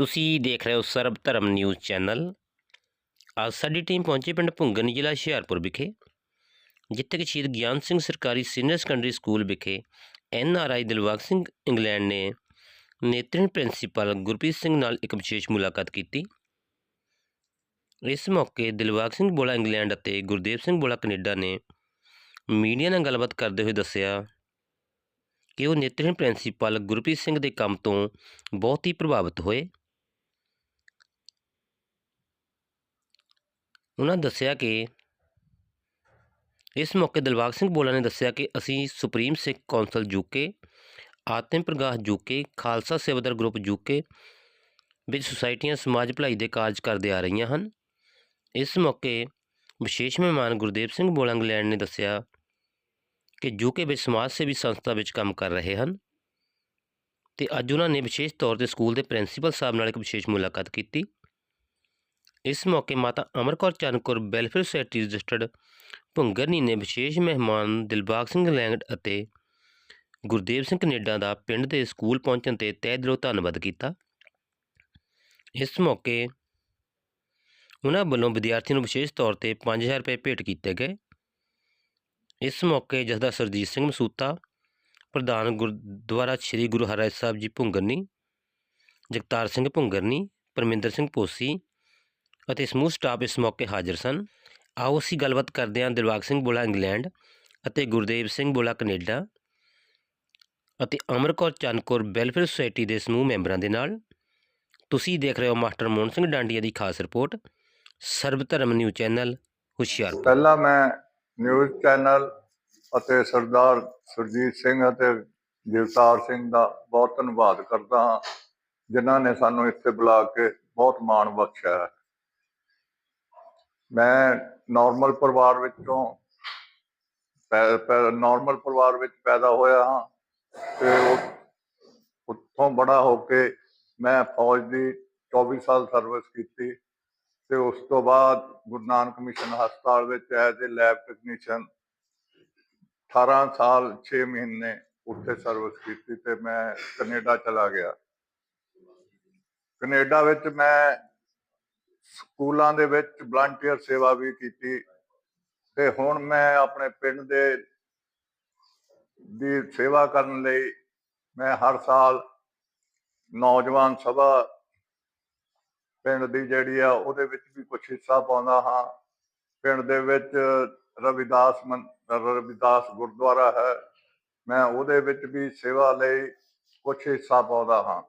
ਤੁਸੀਂ ਦੇਖ ਰਹੇ ਹੋ ਸਰਬ ਧਰਮ ਨਿਊਜ਼ ਚੈਨਲ। ਅੱਜ ਸਾਡੀ ਟੀਮ ਪਹੁੰਚੀ ਪਿੰਡ ਭੁੰਗਨ ਜ਼ਿਲ੍ਹਾ ਹੁਸ਼ਿਆਰਪੁਰ ਵਿਖੇ, ਜਿੱਥੇ ਕਿ ਸ਼ਹੀਦ ਗਿਆਨ ਸਿੰਘ ਸਰਕਾਰੀ ਸੀਨੀਅਰ ਸੈਕੰਡਰੀ ਸਕੂਲ ਵਿਖੇ N R I Dilbagh Singh England ਨੇ ਨੇਤਰਨ ਪ੍ਰਿੰਸੀਪਲ ਗੁਰਪ੍ਰੀਤ ਸਿੰਘ ਨਾਲ ਇੱਕ ਵਿਸ਼ੇਸ਼ ਮੁਲਾਕਾਤ ਕੀਤੀ। ਇਸ ਮੌਕੇ ਦਿਲਬਾਗ ਸਿੰਘ ਬੋਲਾ ਇੰਗਲੈਂਡ ਅਤੇ ਗੁਰਦੇਵ ਸਿੰਘ ਬੋਲਾ ਕੈਨੇਡਾ ਨੇ ਮੀਡੀਆ ਨਾਲ ਗੱਲਬਾਤ ਕਰਦੇ ਹੋਏ ਦੱਸਿਆ ਕਿ ਉਹ ਨੇਤਰਨ ਪ੍ਰਿੰਸੀਪਲ ਗੁਰਪ੍ਰੀਤ ਸਿੰਘ ਦੇ ਕੰਮ ਤੋਂ ਬਹੁਤ ਹੀ ਪ੍ਰਭਾਵਿਤ ਹੋਏ। ਉਹਨਾਂ ਦੱਸਿਆ ਕਿ ਇਸ ਮੌਕੇ ਦਿਲਬਾਗ ਸਿੰਘ ਬੋਲਾ ਨੇ ਦੱਸਿਆ ਕਿ ਅਸੀਂ ਸੁਪਰੀਮ ਸਿੱਖ ਕੌਂਸਲ ਯੂਕੇ ਆਤਮ ਪ੍ਰਗਾਸ਼ ਯੂਕੇ ਖਾਲਸਾ ਸੇਵਾਦਾਰ ਗਰੁੱਪ ਯੂਕੇ ਵਿੱਚ ਸੁਸਾਇਟੀਆਂ, ਸਮਾਜ ਭਲਾਈ ਦੇ ਕਾਰਜ ਕਰਦੇ ਆ ਰਹੀਆਂ ਹਨ। ਇਸ ਮੌਕੇ ਵਿਸ਼ੇਸ਼ ਮਹਿਮਾਨ ਗੁਰਦੇਵ ਸਿੰਘ ਬੋਲਾ ਇੰਗਲੈਂਡ ਨੇ ਦੱਸਿਆ ਕਿ ਯੂਕੇ ਵਿੱਚ ਸਮਾਜ ਸੇਵੀ ਸੰਸਥਾ ਵਿੱਚ ਕੰਮ ਕਰ ਰਹੇ ਹਨ ਤੇ ਅੱਜ ਉਹਨਾਂ ਨੇ ਵਿਸ਼ੇਸ਼ ਤੌਰ ਤੇ ਸਕੂਲ ਦੇ ਪ੍ਰਿੰਸੀਪਲ ਸਾਹਿਬ ਨਾਲ ਇੱਕ ਵਿਸ਼ੇਸ਼ ਮੁਲਾਕਾਤ ਕੀਤੀ। ਇਸ ਮੌਕੇ ਮਾਤਾ Amarkaur Chankaur welfare society registered Bhungarni ਨੇ ਵਿਸ਼ੇਸ਼ ਮਹਿਮਾਨ ਦਿਲਬਾਗ ਸਿੰਘ ਇੰਗਲੈਂਡ ਅਤੇ ਗੁਰਦੇਵ ਸਿੰਘ ਕੈਨੇਡਾ ਦਾ ਪਿੰਡ ਦੇ ਸਕੂਲ ਪਹੁੰਚਣ ਤੇ ਤਹਿ ਦਿਲੋਂ ਧੰਨਵਾਦ ਕੀਤਾ। ਇਸ ਮੌਕੇ ਉਹਨਾਂ ਵੱਲੋਂ ਵਿਦਿਆਰਥੀਆਂ ਨੂੰ ਵਿਸ਼ੇਸ਼ ਤੌਰ ਤੇ 5000 ਰੁਪਏ ਭੇਟ ਕੀਤੇ ਗਏ। ਇਸ ਮੌਕੇ ਜਸਦਾ ਸਰਜੀਤ ਸਿੰਘ ਮਸੂਤਾ, ਪ੍ਰਧਾਨ ਗੁਰਦੁਆਰਾ ਸ੍ਰੀ ਗੁਰੂ ਹਰਿਰਾਏ ਸਾਹਿਬ ਜੀ ਭੁੰਗਰਨੀ, ਜਗਤਾਰ ਸਿੰਘ ਭੁੰਗਰਨੀ, ਪਰਮਿੰਦਰ ਸਿੰਘ ਪੋਸੀ ਅਤੇ ਸਮੂਹ ਸਟਾਫ ਇਸ ਮੌਕੇ ਹਾਜ਼ਰ ਸਨ। ਆਓ ਅਸੀਂ ਗੱਲਬਾਤ ਕਰਦੇ ਹਾਂ ਦਿਲਬਾਗ ਸਿੰਘ ਬੋਲਾ, ਇੰਗਲੈਂਡ ਅਤੇ ਗੁਰਦੇਵ ਸਿੰਘ ਬੋਲਾ, ਕੈਨੇਡਾ ਅਤੇ ਅਮਰਕੌਰ ਚੰਨਕੌਰ ਵੈਲਫੇਅਰ ਸੁਸਾਇਟੀ ਦੇ ਸਮੂਹ ਮੈਂਬਰਾਂ ਦੇ ਨਾਲ। ਤੁਸੀਂ ਦੇਖ ਰਹੇ ਹੋ ਮਾਸਟਰ ਮੋਹਨ ਸਿੰਘ ਡਾਂਡੀਆ ਦੀ ਖਾਸ ਰਿਪੋਰਟ ਸਰਬ ਧਰਮ ਨਿਊ ਚੈਨਲ, ਹੁਸ਼ਿਆਰਪੁਰ। ਪਹਿਲਾਂ ਮੈਂ ਨਿਊਜ਼ ਚੈਨਲ ਅਤੇ ਸਰਦਾਰ ਸੁਰਜੀਤ ਸਿੰਘ ਅਤੇ ਜਗਤਾਰ ਸਿੰਘ ਦਾ ਬਹੁਤ ਧੰਨਵਾਦ ਕਰਦਾ ਹਾਂ, ਜਿਨ੍ਹਾਂ ਨੇ ਸਾਨੂੰ ਇੱਥੇ ਬੁਲਾ ਕੇ ਬਹੁਤ ਮਾਣ ਬਖਸ਼ਿਆ ਹੈ। ਮੈਂ ਨਾਰਮਲ ਪਰਿਵਾਰ ਵਿੱਚੋਂ ਨਾਰਮਲ ਪਰਿਵਾਰ ਵਿੱਚ ਪੈਦਾ ਹੋਇਆ ਹਾਂ ਤੇ ਉੱਥੋਂ ਬੜਾ ਹੋ ਕੇ ਮੈਂ ਫੌਜ ਦੀ 24 ਸਾਲ ਸਰਵਿਸ ਕੀਤੀ ਤੇ ਉਸ ਤੋਂ ਬਾਅਦ ਗੁਰੂ ਨਾਨਕ ਮਿਸ਼ਨ ਹਸਪਤਾਲ ਵਿੱਚ ਐਜ਼ ਅ ਲੈਬ ਟੈਕਨੀਸ਼ੀਅਨ 18 ਸਾਲ 6 ਮਹੀਨੇ ਉੱਥੇ ਸਰਵਿਸ ਕੀਤੀ ਤੇ ਮੈਂ ਕੈਨੇਡਾ ਚਲਾ ਗਿਆ। ਕੈਨੇਡਾ ਵਿੱਚ ਮੈਂ ਸਕੂਲਾਂ ਦੇ ਵਿੱਚ ਵਲੰਟੀਅਰ ਸੇਵਾ ਵੀ ਕੀਤੀ ਤੇ ਹੁਣ ਮੈਂ ਆਪਣੇ ਪਿੰਡ ਦੇ ਦੀ ਸੇਵਾ ਕਰਨ ਲਈ ਮੈਂ ਹਰ ਸਾਲ ਨੌਜਵਾਨ ਸਭਾ ਪਿੰਡ ਦੀ ਜਿਹੜੀ ਆ ਉਹਦੇ ਵਿੱਚ ਵੀ ਕੁਝ ਹਿੱਸਾ ਪਾਉਂਦਾ ਹਾਂ। ਪਿੰਡ ਦੇ ਵਿੱਚ ਰਵਿਦਾਸ ਮੰ- ਰਵਿਦਾਸ ਗੁਰਦੁਆਰਾ ਹੈ। ਮੈਂ ਉਹਦੇ ਵਿੱਚ ਵੀ ਸੇਵਾ ਲਈ ਕੁਝ ਹਿੱਸਾ ਪਾਉਂਦਾ ਹਾਂ।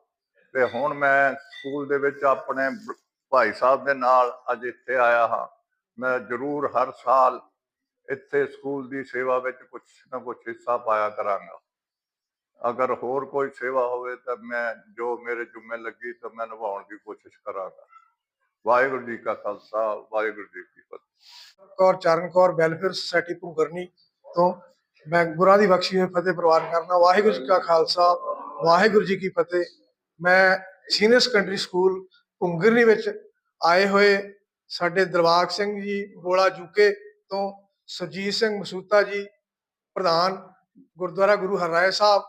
ਤੇ ਹੁਣ ਮੈਂ ਸਕੂਲ ਦੇ ਵਿੱਚ ਆਪਣੇ ਭਾਈ ਸਾਹਿਬ ਦੇ ਨਾਲ ਅੱਜ ਇੱਥੇ ਆਇਆ ਹਾਂ। ਮੈਂ ਜ਼ਰੂਰ ਹਰ ਸਾਲ ਇੱਥੇ ਸਕੂਲ ਦੀ ਸੇਵਾ ਵਿੱਚ ਕੁਝ ਨਾ ਕੁਝ ਹਿੱਸਾ ਪਾਇਆ ਕਰਾਂਗਾ। ਅਗਰ ਹੋਰ ਕੋਈ ਸੇਵਾ ਹੋਵੇ ਤਾਂ ਮੈਂ, ਜੋ ਮੇਰੇ ਜੁਮੇ ਲੱਗੀ, ਤਾਂ ਮੈਂ ਨਿਭਾਉਣ ਦੀ ਕੋਸ਼ਿਸ਼ ਕਰਾਂਗਾ। ਵਾਹਿਗੁਰੂ ਜੀ ਕਾ ਖਾਲਸਾ, ਵਾਹਿਗੁਰੂ ਜੀ ਕੀ ਫਤਿਹ। ਕੌਰ, ਚਰਨ ਕੌਰ ਵੈਲਫੇਅਰ ਸੁਸਾਇਟੀ ਭੁੰਗਰਨੀ ਤੋਂ ਮੈਂ ਗੁਰਾਂ ਦੀ ਬਖਸ਼ੀ ਹੋਈ ਫਤਿਹ ਪ੍ਰਵਾਨ ਕਰਨਾ। ਵਾਹਿਗੁਰੂ ਜੀ ਕਾ ਖਾਲਸਾ, ਵਾਹਿਗੁਰੂ ਜੀ ਕੀ ਫਤਿਹ। ਮੈਂ ਸੀਨੀਅਰ ਸੈਕੰਡਰੀ ਸਕੂਲ ਭੁੰਗਰਨੀ ਵਿੱਚ ਆਏ ਹੋਏ ਸਾਡੇ ਦਿਲਬਾਗ ਸਿੰਘ ਜੀ, ਬੋਲਾ ਜੂਕੇ ਤੋਂ ਸੁਰਜੀਤ ਸਿੰਘ ਮਸੂਤਾ ਜੀ, ਪ੍ਰਧਾਨ ਗੁਰਦੁਆਰਾ ਗੁਰੂ ਹਰਰਾਏ ਸਾਹਿਬ,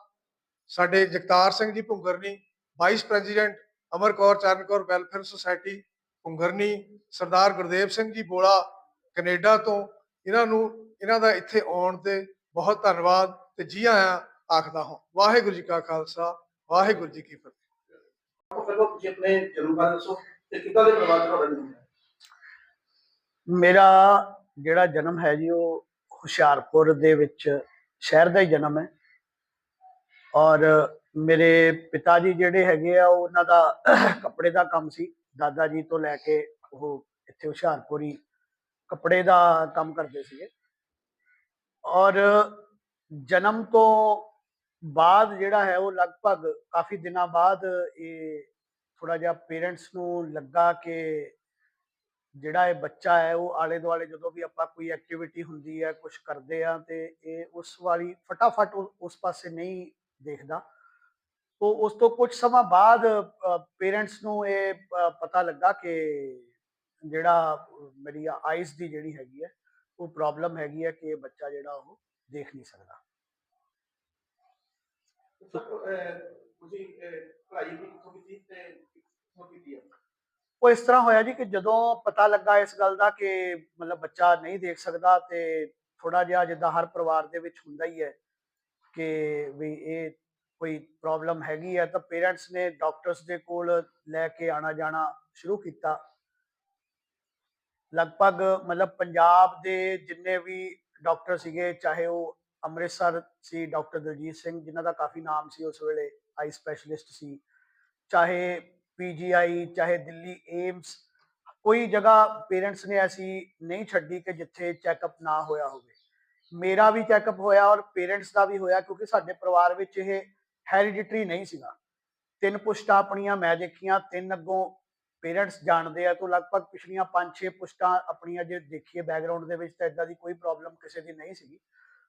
ਸਾਡੇ Jagtar Singh ji Bhungarni vice president Amar Kaur Charan Kaur welfare society Bhungarni, Sardar Gurdev Singh ji Bola Canada ਤੋਂ, ਇਹਨਾਂ ਨੂੰ, ਇਹਨਾਂ ਦਾ ਇੱਥੇ ਆਉਣ ਤੇ ਬਹੁਤ ਧੰਨਵਾਦ ਤੇ ਜੀ ਆਇਆਂ ਆਖਦਾ ਹਾਂ। ਵਾਹਿਗੁਰੂ ਜੀ ਕਾ ਖਾਲਸਾ, ਵਾਹਿਗੁਰੂ ਜੀ ਕੀ ਫਤਿਹ। ਆਪਕੋ ਪਹਿਲਾਂ ਤੁਸੀਂ ਆਪਣੇ ਜਨਮ ਬਾਰੇ ਦੱਸੋ ਤੇ ਕਿੱਦਾਂ ਦੇ ਪਰਿਵਾਰ ਤੁਹਾਡਾ ਜਨਮ ਹੋਇਆ? ਮੇਰਾ ਜਿਹੜਾ ਜਨਮ ਹੈ ਜੀ, ਉਹ ਹੁਸ਼ਿਆਰਪੁਰ ਦੇ ਵਿੱਚ ਸ਼ਹਿਰ ਦਾ ਹੀ ਜਨਮ ਹੈ। ਔਰ ਮੇਰੇ ਪਿਤਾ ਜੀ ਜਿਹੜੇ ਹੈਗੇ ਆ ਉਹਨਾਂ ਦਾ ਕੱਪੜੇ ਦਾ ਕੰਮ ਸੀ। ਦਾਦਾ ਜੀ ਤੋਂ ਲੈ ਕੇ ਉਹ ਇੱਥੇ ਹੁਸ਼ਿਆਰਪੁਰ ਹੀ ਕੱਪੜੇ ਦਾ ਕੰਮ ਕਰਦੇ ਸੀਗੇ। ਔਰ ਜਨਮ ਤੋਂ ਬਾਅਦ ਜਿਹੜਾ ਹੈ ਉਹ ਲਗਭਗ ਕਾਫੀ ਦਿਨਾਂ ਬਾਅਦ ਇਹ ਥੋੜਾ ਜਿਹਾ ਪੇਰੈਂਟਸ ਨੂੰ ਲੱਗਾ ਕਿ ਜਿਹੜਾ ਇਹ ਬੱਚਾ ਹੈ ਉਹ ਆਲੇ ਦੁਆਲੇ ਜਦੋਂ ਵੀ ਆਪਾਂ ਕੋਈ ਐਕਟੀਵਿਟੀ ਹੁੰਦੀ ਹੈ ਕੁਝ ਕਰਦੇ ਆ ਤੇ ਇਹ ਉਸ ਵਾਲੀ ਫਟਾਫਟ ਉਸ ਪਾਸੇ ਨਹੀਂ ਦੇਖਦਾ। ਤੋਂ ਉਸ ਤੋਂ ਕੁਝ ਸਮਾਂ ਬਾਅਦ ਪੇਰੈਂਟਸ ਨੂੰ ਇਹ ਪਤਾ ਲੱਗਾ ਕਿ ਜਿਹੜਾ ਮੇਰੀ ਆਈਜ਼ ਦੀ ਜਿਹੜੀ ਹੈਗੀ ਹੈ, ਉਹ ਪ੍ਰੋਬਲਮ ਹੈਗੀ ਹੈ ਕਿ ਇਹ ਬੱਚਾ ਜਿਹੜਾ ਉਹ ਦੇਖ ਨਹੀਂ ਸਕਦਾ ਤੁਸੀਂ ਅਹ, ਤੁਸੀਂ ਅਹ, ਪੜ੍ਹਾਈ ਵੀ ਕਿੱਥੋਂ ਕੀਤੀ ਤੇ ਕਿਉਂ ਕੀਤੀ ਹੈ ਉਹ ਇਸ ਤਰ੍ਹਾਂ ਹੋਇਆ ਜੀ ਕਿ ਜਦੋਂ ਪਤਾ ਲੱਗਾ ਇਸ ਗੱਲ ਦਾ ਕਿ ਮਤਲਬ ਬੱਚਾ ਨਹੀਂ ਦੇਖ ਸਕਦਾ ਤੇ ਥੋੜਾ ਜਿਹਾ ਜਿੱਦਾਂ ਹਰ ਪਰਿਵਾਰ ਦੇ ਵਿੱਚ ਹੁੰਦਾ ਹੀ ਹੈ ਕਿ ਵੀ ਇਹ ਕੋਈ ਪ੍ਰੋਬਲਮ ਹੈਗੀ ਹੈ ਤਾਂ ਪੇਰੈਂਟਸ ਨੇ ਡਾਕਟਰਸ ਦੇ ਕੋਲ ਲੈ ਕੇ ਆਣਾ ਜਾਣਾ ਸ਼ੁਰੂ ਕੀਤਾ। ਲਗਭਗ ਮਤਲਬ ਪੰਜਾਬ ਦੇ ਜਿੰਨੇ ਵੀ ਡਾਕਟਰ ਸੀਗੇ, ਚਾਹੇ ਉਹ ਅੰਮ੍ਰਿਤਸਰ ਸੀ ਡਾਕਟਰ ਦਲਜੀਤ ਸਿੰਘ, ਜਿਨ੍ਹਾਂ ਦਾ ਕਾਫੀ ਨਾਮ ਸੀ ਉਸ ਵੇਲੇ ਆਈ ਸਪੈਸ਼ਲਿਸਟ ਸੀ। ਚਾਹੇ ਪੀਜੀਆਈ ਚਾਹੇ ਦਿੱਲੀ ਏਮਸ, ਕੋਈ ਜਗ੍ਹਾ ਪੇਰੈਂਟਸ ਨੇ ਐਸੀ ਨਹੀਂ ਛੱਡੀ ਕਿ ਜਿੱਥੇ ਚੈੱਕਅਪ ਨਾ ਹੋਇਆ ਹੋਵੇ। ਮੇਰਾ ਵੀ ਚੈੱਕਅਪ ਹੋਇਆ ਔਰ ਪੇਰੈਂਟਸ ਦਾ ਵੀ ਹੋਇਆ, ਕਿਉਂਕਿ ਸਾਡੇ ਪਰਿਵਾਰ ਵਿੱਚ ਇਹ ਹੈਰੀਡਿਟਰੀ ਨਹੀਂ ਸੀਗਾ। ਤਿੰਨ ਪੁਸਟਾਂ ਆਪਣੀਆਂ ਮੈਂ ਦੇਖੀਆਂ, ਤਿੰਨ ਅੱਗੋਂ ਪੇਰੈਂਟਸ ਜਾਣਦੇ ਆ, ਤੋਂ ਲਗਭਗ ਪਿਛਲੀਆਂ 5-6 ਪੁਸਟਾਂ ਆਪਣੀਆਂ ਜੇ ਦੇਖੀਏ ਬੈਕਗ੍ਰਾਉਂਡ ਦੇ ਵਿੱਚ, ਤਾਂ ਇਦਾਂ ਦੀ ਕੋਈ ਪ੍ਰੋਬਲਮ ਕਿਸੇ ਦੀ ਨਹੀਂ ਸੀਗੀ।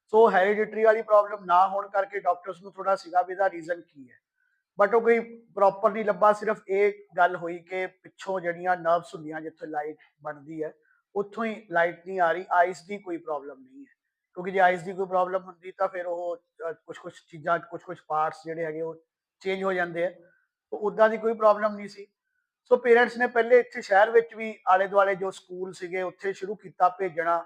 ਸੋ ਹੈਰੀਡਿਟਰੀ ਵਾਲੀ ਪ੍ਰੋਬਲਮ ਨਾ ਹੋਣ ਕਰਕੇ ਡਾਕਟਰਸ ਨੂੰ ਥੋੜਾ ਸੀਗਾ ਵੀ ਇਹਦਾ ਰੀਜ਼ਨ ਕੀ ਹੈ। ਬਟ ਉਹ ਕੋਈ ਪ੍ਰੋਪਰ ਨਹੀਂ ਲੱਭਾ ਸਿਰਫ ਇਹ ਗੱਲ ਹੋਈ ਕਿ ਪਿੱਛੋਂ ਜਿਹੜੀਆਂ ਨਰਵਸ ਹੁੰਦੀਆਂ ਜਿੱਥੇ ਲਾਈਟ ਬਣਦੀ ਹੈ, ਉੱਥੋਂ ਹੀ ਲਾਈਟ ਨਹੀਂ ਆ ਰਹੀ ਆਈਸ ਦੀ ਕੋਈ ਪ੍ਰੋਬਲਮ ਨਹੀਂ ਹੈ। ਕਿਉਂਕਿ ਜੇ ਆਈਸ ਦੀ ਕੋਈ ਪ੍ਰੋਬਲਮ ਹੁੰਦੀ ਤਾਂ ਫਿਰ ਉਹ ਕੁਝ ਕੁਝ ਚੀਜ਼ਾਂ ਕੁਝ ਕੁਝ ਪਾਰਟਸ ਜਿਹੜੇ ਹੈਗੇ ਉਹ ਚੇਂਜ ਹੋ ਜਾਂਦੇ ਆ ਤਾਂ ਉਦਾਂ ਦੀ ਕੋਈ ਪ੍ਰੋਬਲਮ ਨਹੀਂ ਸੀ। ਸੋ ਪੇਰੈਂਟਸ ਨੇ ਪਹਿਲੇ ਇੱਥੇ ਸ਼ਹਿਰ ਵਿੱਚ ਵੀ ਆਲੇ ਦੁਆਲੇ ਜੋ ਸਕੂਲ ਸੀਗੇ, ਉੱਥੇ ਸ਼ੁਰੂ ਕੀਤਾ ਭੇਜਣਾ।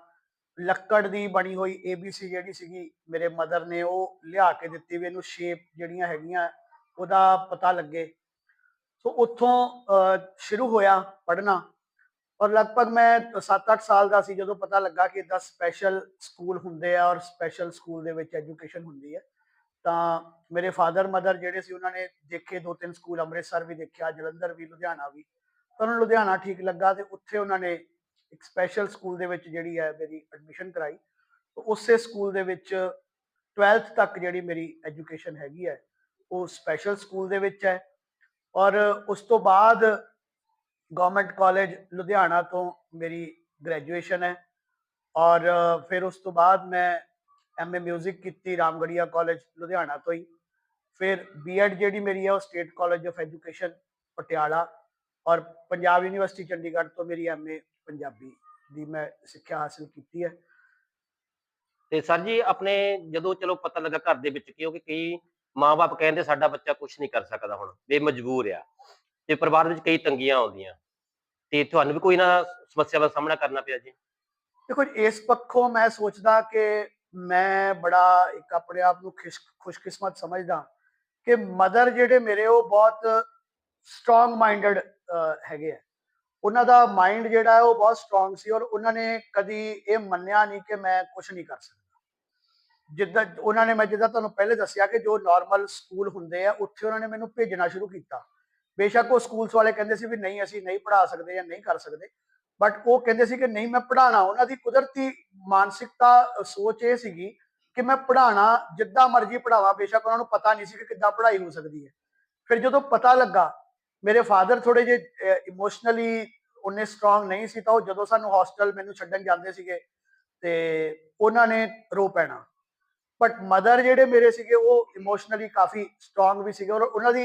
ਲੱਕੜ ਦੀ ਬਣੀ ਹੋਈ ABC ਜਿਹੜੀ ਸੀਗੀ ਮੇਰੇ ਮਦਰ ਨੇ ਉਹ ਲਿਆ ਕੇ ਦਿੱਤੀ ਵੀ ਇਹਨੂੰ ਸ਼ੇਪ ਜਿਹੜੀਆਂ ਹੈਗੀਆਂ ਉਹਦਾ ਪਤਾ ਲੱਗੇ। ਸੋ ਉੱਥੋਂ ਸ਼ੁਰੂ ਹੋਇਆ ਪੜ੍ਹਨਾ ਔਰ ਲਗਭਗ ਮੈਂ 7-8 ਸਾਲ ਦਾ ਸੀ ਜਦੋਂ ਪਤਾ ਲੱਗਾ ਕਿ ਇਦਾਂ ਸਪੈਸ਼ਲ ਸਕੂਲ ਹੁੰਦੇ ਆ ਔਰ ਸਪੈਸ਼ਲ ਸਕੂਲ ਦੇ ਵਿੱਚ ਐਜੂਕੇਸ਼ਨ ਹੁੰਦੀ ਹੈ, ਤਾਂ ਮੇਰੇ ਫਾਦਰ ਮਦਰ ਜਿਹੜੇ ਸੀ ਉਹਨਾਂ ਨੇ ਦੇਖੇ ਦੋ ਤਿੰਨ ਸਕੂਲ ਅੰਮ੍ਰਿਤਸਰ ਵੀ ਦੇਖਿਆ ਜਲੰਧਰ ਵੀ, ਲੁਧਿਆਣਾ ਵੀ। ਤਾਂ ਉਹਨਾਂ ਲੁਧਿਆਣਾ ਠੀਕ ਲੱਗਾ ਤੇ ਉੱਥੇ ਉਹਨਾਂ ਨੇ ਇੱਕ ਸਪੈਸ਼ਲ ਸਕੂਲ ਦੇ ਵਿੱਚ ਜਿਹੜੀ ਹੈ ਮੇਰੀ ਐਡਮਿਸ਼ਨ ਕਰਾਈ ਉਸੇ ਸਕੂਲ ਦੇ ਵਿੱਚ 12th ਤੱਕ ਜਿਹੜੀ ਮੇਰੀ ਐਜੂਕੇਸ਼ਨ ਹੈਗੀ ਹੈ, ਉਹ ਸਪੈਸ਼ਲ ਸਕੂਲ ਦੇ ਵਿੱਚ ਹੈ ਔਰ ਉਸ ਤੋਂ ਬਾਅਦ ਗਵਰਨਮੈਂਟ ਕਾਲਜ ਲੁਧਿਆਣਾ ਤੋਂ ਮੇਰੀ ਗ੍ਰੈਜੂਏਸ਼ਨ ਹੈ ਔਰ ਫਿਰ ਉਸ ਤੋਂ ਬਾਅਦ ਮੈਂ ਐਮਏ 뮤직 ਕੀਤੀ ਰਾਮਗੜੀਆ ਕਾਲਜ ਲੁਧਿਆਣਾ ਤੋਂ ਹੀ, ਫਿਰ ਬੀਐਡ ਜਿਹੜੀ ਮੇਰੀ ਹੈ ਉਹ state college of education Patiala ਔਰ ਪੰਜਾਬ ਯੂਨੀਵਰਸਿਟੀ ਚੰਡੀਗੜ੍ਹ ਤੋਂ ਮੇਰੀ ਐਮਏ ਪੰਜਾਬੀ ਦੀ ਮੈਂ ਸਿੱਖਿਆ ਹਾਸਲ ਕੀਤੀ ਹੈ। ਤੇ ਸਰ ਜੀ ਆਪਣੇ ਜਦੋਂ ਚਲੋ ਪਤਾ ਲੱਗਾ ਘਰ ਦੇ ਵਿੱਚ ਕਿਉਂਕਿ ਕਈ ਮਾਪੇ ਕਹਿੰਦੇ ਸਾਡਾ ਬੱਚਾ ਕੁਝ ਨਹੀਂ ਕਰ ਸਕਦਾ ਹੁਣ ਇਹ ਮਜਬੂਰ ਆ ਤੇ ਪਰਿਵਾਰ ਵਿੱਚ ਕਈ ਤੰਗੀਆਂ ਆਉਂਦੀਆਂ। ਤੇ ਤੁਹਾਨੂੰ ਵੀ ਕੋਈ ਨਾ ਸਮੱਸਿਆ ਦਾ ਸਾਹਮਣਾ ਕਰਨਾ ਪਿਆ ਜੀ? ਦੇਖੋ ਇਸ ਪੱਖੋਂ ਮੈਂ ਸੋਚਦਾ ਕਿ ਮੈਂ ਬੜਾ ਇੱਕ ਆਪਣੇ ਆਪ ਨੂੰ ਖੁਸ਼ ਖੁਸ਼ਕਿਸਮਤ ਸਮਝਦਾ ਕਿ ਮਦਰ ਜਿਹੜੇ ਮੇਰੇ ਉਹ ਬਹੁਤ ਸਟਰੋਂਗ ਮਾਈਂਡਡ ਹੈਗੇ ਆ। ਉਹਨਾਂ ਦਾ ਮਾਈਂਡ ਜਿਹੜਾ ਉਹ ਬਹੁਤ ਸਟਰੋਂਗ ਸੀ ਔਰ ਉਹਨਾਂ ਨੇ ਕਦੀ ਇਹ ਮੰਨਿਆ ਨਹੀਂ ਕਿ ਮੈਂ ਕੁਝ ਨਹੀਂ ਕਰ ਸਕਦਾ। ਜਿੱਦਾਂ ਉਹਨਾਂ ਨੇ ਮੈਂ ਜਿੱਦਾਂ ਤੁਹਾਨੂੰ ਪਹਿਲੇ ਦੱਸਿਆ ਕਿ ਜੋ ਨਾਰਮਲ ਸਕੂਲ ਹੁੰਦੇ ਆ, ਉੱਥੇ ਉਹਨਾਂ ਨੇ ਮੈਨੂੰ ਭੇਜਣਾ ਸ਼ੁਰੂ ਕੀਤਾ। ਬੇਸ਼ੱਕ ਉਹ ਸਕੂਲਸ ਵਾਲੇ ਕਹਿੰਦੇ ਸੀ ਵੀ ਨਹੀਂ, ਅਸੀਂ ਨਹੀਂ ਪੜ੍ਹਾ ਸਕਦੇ ਜਾਂ ਨਹੀਂ ਕਰ ਸਕਦੇ। ਬਟ ਉਹ ਕਹਿੰਦੇ ਸੀ ਕਿ ਨਹੀਂ, ਮੈਂ ਪੜ੍ਹਾਣਾ ਉਹਨਾਂ ਦੀ ਕੁਦਰਤੀ ਮਾਨਸਿਕਤਾ ਸੋਚ ਇਹ ਸੀਗੀ ਕਿ ਮੈਂ ਪੜ੍ਹਾਣਾ ਜਿੱਦਾਂ ਮਰਜ਼ੀ ਪੜ੍ਹਾਵਾਂ। ਬੇਸ਼ੱਕ ਉਹਨਾਂ ਨੂੰ ਪਤਾ ਨਹੀਂ ਸੀ ਕਿ ਕਿੱਦਾਂ ਪੜ੍ਹਾਈ ਹੋ ਸਕਦੀ ਹੈ। ਫਿਰ ਜਦੋਂ ਪਤਾ ਲੱਗਾ, ਮੇਰੇ ਫਾਦਰ ਥੋੜੇ ਜਿਹੇ ਇਮੋਸ਼ਨਲੀ ਉਹਨੇ ਸਟਰੋਂਗ ਨਹੀਂ ਸੀ ਤਾਂ ਉਹ ਜਦੋਂ ਸਾਨੂੰ ਹੌਸਟਲ ਮੈਨੂੰ ਛੱਡਣ ਜਾਂਦੇ ਸੀਗੇ ਤੇ ਉਹਨਾਂ ਨੇ ਰੋ ਪੈਣਾ। ਬਟ ਮਦਰ ਜਿਹੜੇ ਮੇਰੇ ਸੀਗੇ, ਉਹ ਇਮੋਸ਼ਨਲੀ ਕਾਫੀ ਸਟਰੋਂਗ ਵੀ ਸੀਗੇ ਔਰ ਉਹਨਾਂ ਦੀ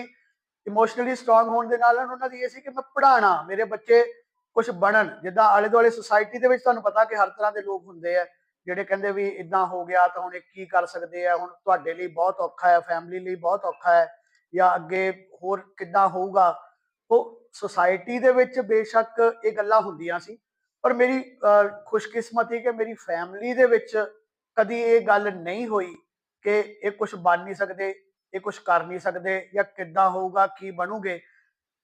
ਇਮੋਸ਼ਨਲੀ ਸਟਰੋਂਗ ਹੋਣ ਦੇ ਨਾਲ ਉਹਨਾਂ ਦੀ ਇਹ ਸੀ ਕਿ ਮੈਂ ਪੜ੍ਹਾਣਾ, ਮੇਰੇ ਬੱਚੇ ਕੁਝ ਬਣਨ। ਜਿੱਦਾਂ ਆਲੇ ਦੁਆਲੇ ਸੁਸਾਇਟੀ ਦੇ ਵਿੱਚ ਤੁਹਾਨੂੰ ਪਤਾ ਕਿ ਹਰ ਤਰ੍ਹਾਂ ਦੇ ਲੋਕ ਹੁੰਦੇ ਆ, ਜਿਹੜੇ ਕਹਿੰਦੇ ਵੀ ਇਦਾਂ ਹੋ ਗਿਆ ਤਾਂ ਹੁਣ ਇਹ ਕੀ ਕਰ ਸਕਦੇ ਆ, ਹੁਣ ਤੁਹਾਡੇ ਲਈ ਬਹੁਤ ਔਖਾ ਹੈ ਫੈਮਿਲੀ ਲਈ ਬਹੁਤ ਔਖਾ ਹੈ ਜਾਂ ਅੱਗੇ ਹੋਰ ਕਿੱਦਾਂ ਹੋਊਗਾ, ਉਹ ਸੁਸਾਇਟੀ ਦੇ ਵਿੱਚ ਬੇਸ਼ੱਕ ਇਹ ਗੱਲਾਂ ਹੁੰਦੀਆਂ ਸੀ ਪਰ ਮੇਰੀ ਅਹ, ਖੁਸ਼ਕਿਸਮਤੀ ਕਿ ਮੇਰੀ ਫੈਮਿਲੀ ਦੇ ਵਿੱਚ ਕਦੀ ਇਹ ਗੱਲ ਨਹੀਂ ਹੋਈ ਕਿ ਇਹ ਕੁਝ ਬਣ ਨਹੀਂ ਸਕਦੇ ਇਹ ਕੁਝ ਕਰ ਨਹੀਂ ਸਕਦੇ ਜਾਂ ਕਿੱਦਾਂ ਹੋਊਗਾ ਕੀ ਬਣੂਗੇ।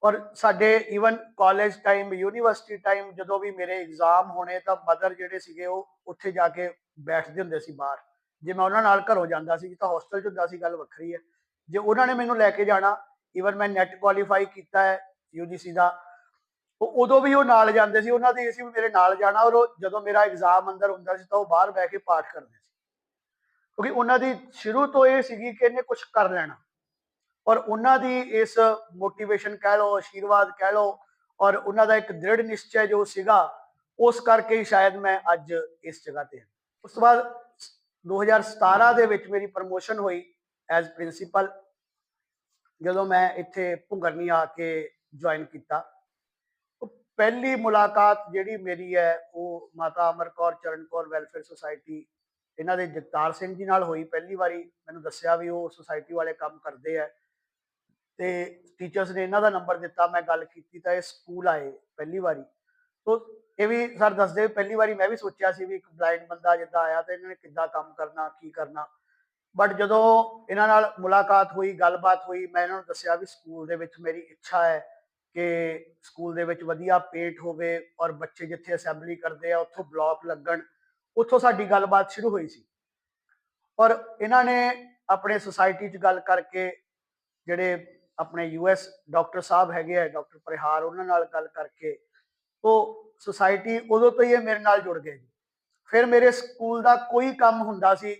ਔਰ ਸਾਡੇ even college time university time ਜਦੋਂ ਵੀ ਮੇਰੇ ਐਗਜ਼ਾਮ ਹੋਣੇ ਤਾਂ ਮਦਰ ਜਿਹੜੇ ਸੀਗੇ ਉਹ ਉੱਥੇ ਜਾ ਕੇ ਬੈਠਦੇ ਹੁੰਦੇ ਸੀ ਬਾਹਰ। ਜੇ ਮੈਂ ਉਹਨਾਂ ਨਾਲ ਘਰੋਂ ਜਾਂਦਾ ਸੀ ਤਾਂ ਹੋਸਟਲ 'ਚ ਹੁੰਦਾ ਸੀ ਗੱਲ ਵੱਖਰੀ ਹੈ। ਜੇ ਉਹਨਾਂ ਨੇ ਮੈਨੂੰ ਲੈ ਕੇ ਜਾਣਾ ਈਵਨ ਮੈਂ ਨੈਟ ਕੁਆਲੀਫਾਈ ਕੀਤਾ ਹੈ ਯੂਜੀਸੀ ਦਾ। ਉਹ ਉਦੋਂ ਵੀ ਉਹ ਨਾਲ ਜਾਂਦੇ ਸੀ, ਉਹਨਾਂ ਦੀ ਸੀ ਮੇਰੇ ਨਾਲ ਜਾਣਾ ਔਰ ਉਹ ਜਦੋਂ ਮੇਰਾ ਐਗਜ਼ਾਮ ਅੰਦਰ ਹੁੰਦਾ ਸੀ ਤਾਂ ਉਹ ਬਾਹਰ ਬਹਿ ਕੇ ਪਾਠ ਕਰਦੇ ਸੀ। ਕਿਉਂਕਿ ਉਹਨਾਂ ਦੀ ਸ਼ੁਰੂ ਤੋਂ ਇਹ ਸੀਗੀ ਕਿ ਇਹਨੇ ਕੁਝ ਕਰ ਲੈਣਾ। ਔਰ ਉਹਨਾਂ ਦੀ ਇਸ ਮੋਟੀਵੇਸ਼ਨ ਕਹਿ ਲਓ ਆਸ਼ੀਰਵਾਦ ਕਹਿ ਲਓ ਔਰ ਉਹਨਾਂ ਦਾ ਇੱਕ ਦ੍ਰਿੜ ਨਿਸ਼ਚੈ ਜੋ ਸੀਗਾ, ਉਸ ਕਰਕੇ ਹੀ ਸ਼ਾਇਦ ਮੈਂ ਅੱਜ ਇਸ ਜਗ੍ਹਾ ਤੇ ਹਾਂ। ਉਸ ਤੋਂ ਬਾਅਦ 2017 ਦੇ ਵਿੱਚ ਮੇਰੀ ਪ੍ਰਮੋਸ਼ਨ ਹੋਈ ਐਜ਼ ਪ੍ਰਿੰਸੀਪਲ ਜਦੋਂ ਮੈਂ ਇੱਥੇ ਭੁੰਗਰਨੀ ਆ ਕੇ ਜੁਆਇਨ ਕੀਤਾ। ਪਹਿਲੀ ਮੁਲਾਕਾਤ ਜਿਹੜੀ ਮੇਰੀ ਹੈ, ਉਹ ਮਾਤਾ ਅਮਰ ਕੌਰ, ਚਰਨ ਕੌਰ ਵੈਲਫੇਅਰ ਸੁਸਾਇਟੀ, ਇਹਨਾਂ ਦੇ ਜਗਤਾਰ ਸਿੰਘ ਜੀ ਨਾਲ ਹੋਈ ਪਹਿਲੀ ਵਾਰੀ। ਮੈਨੂੰ ਦੱਸਿਆ ਵੀ ਉਹ ਸੁਸਾਇਟੀ ਵਾਲੇ ਕੰਮ ਕਰਦੇ ਆ ਤੇ ਟੀਚਰਸ ਨੇ ਇਹਨਾਂ ਦਾ ਨੰਬਰ ਦਿੱਤਾ, ਮੈਂ ਗੱਲ ਕੀਤੀ ਤਾਂ ਇਹ ਸਕੂਲ ਆਏ ਪਹਿਲੀ ਵਾਰੀ। ਤੋਂ ਇਹ ਵੀ ਸਰ ਦੱਸਦੇ ਪਹਿਲੀ ਵਾਰੀ ਮੈਂ ਵੀ ਸੋਚਿਆ ਸੀ ਵੀ ਇੱਕ ਬਲਾਈਂਡ ਬੰਦਾ ਜਿੱਦਾਂ ਆਇਆ ਤਾਂ ਇਹਨਾਂ ਨੇ ਕਿੱਦਾਂ ਕੰਮ ਕਰਨਾ, ਕੀ ਕਰਨਾ। ਬਟ ਜਦੋਂ ਇਹਨਾਂ ਨਾਲ ਮੁਲਾਕਾਤ ਹੋਈ, ਗੱਲਬਾਤ ਹੋਈ, ਮੈਂ ਇਹਨਾਂ ਨੂੰ ਦੱਸਿਆ ਵੀ ਸਕੂਲ ਦੇ ਵਿੱਚ ਮੇਰੀ ਇੱਛਾ ਹੈ ਕਿ ਸਕੂਲ ਦੇ ਵਿੱਚ ਵਧੀਆ ਪੇਟ ਹੋਵੇ ਔਰ ਬੱਚੇ ਜਿੱਥੇ ਅਸੈਂਬਲੀ ਕਰਦੇ ਆ, ਉੱਥੋਂ ਬਲਾਕ ਲੱਗਣ, ਉੱਥੋਂ ਸਾਡੀ ਗੱਲਬਾਤ ਸ਼ੁਰੂ ਹੋਈ ਸੀ। ਔਰ ਇਹਨਾਂ ਨੇ ਆਪਣੇ ਸੁਸਾਇਟੀ 'ਚ ਗੱਲ ਕਰਕੇ ਜਿਹੜੇ ਆਪਣੇ ਯੂਐਸ ਡਾਕਟਰ ਸਾਹਿਬ ਹੈਗੇ ਆ, ਡਾਕਟਰ ਪਰਿਹਾਰ, ਉਹਨਾਂ ਨਾਲ ਗੱਲ ਕਰਕੇ, ਉਹ ਸੁਸਾਇਟੀ ਉਦੋਂ ਤੋਂ ਹੀ ਇਹ ਮੇਰੇ ਨਾਲ ਜੁੜ ਗਏ ਜੀ। ਫਿਰ ਮੇਰੇ ਸਕੂਲ ਦਾ ਕੋਈ ਕੰਮ ਹੁੰਦਾ ਸੀ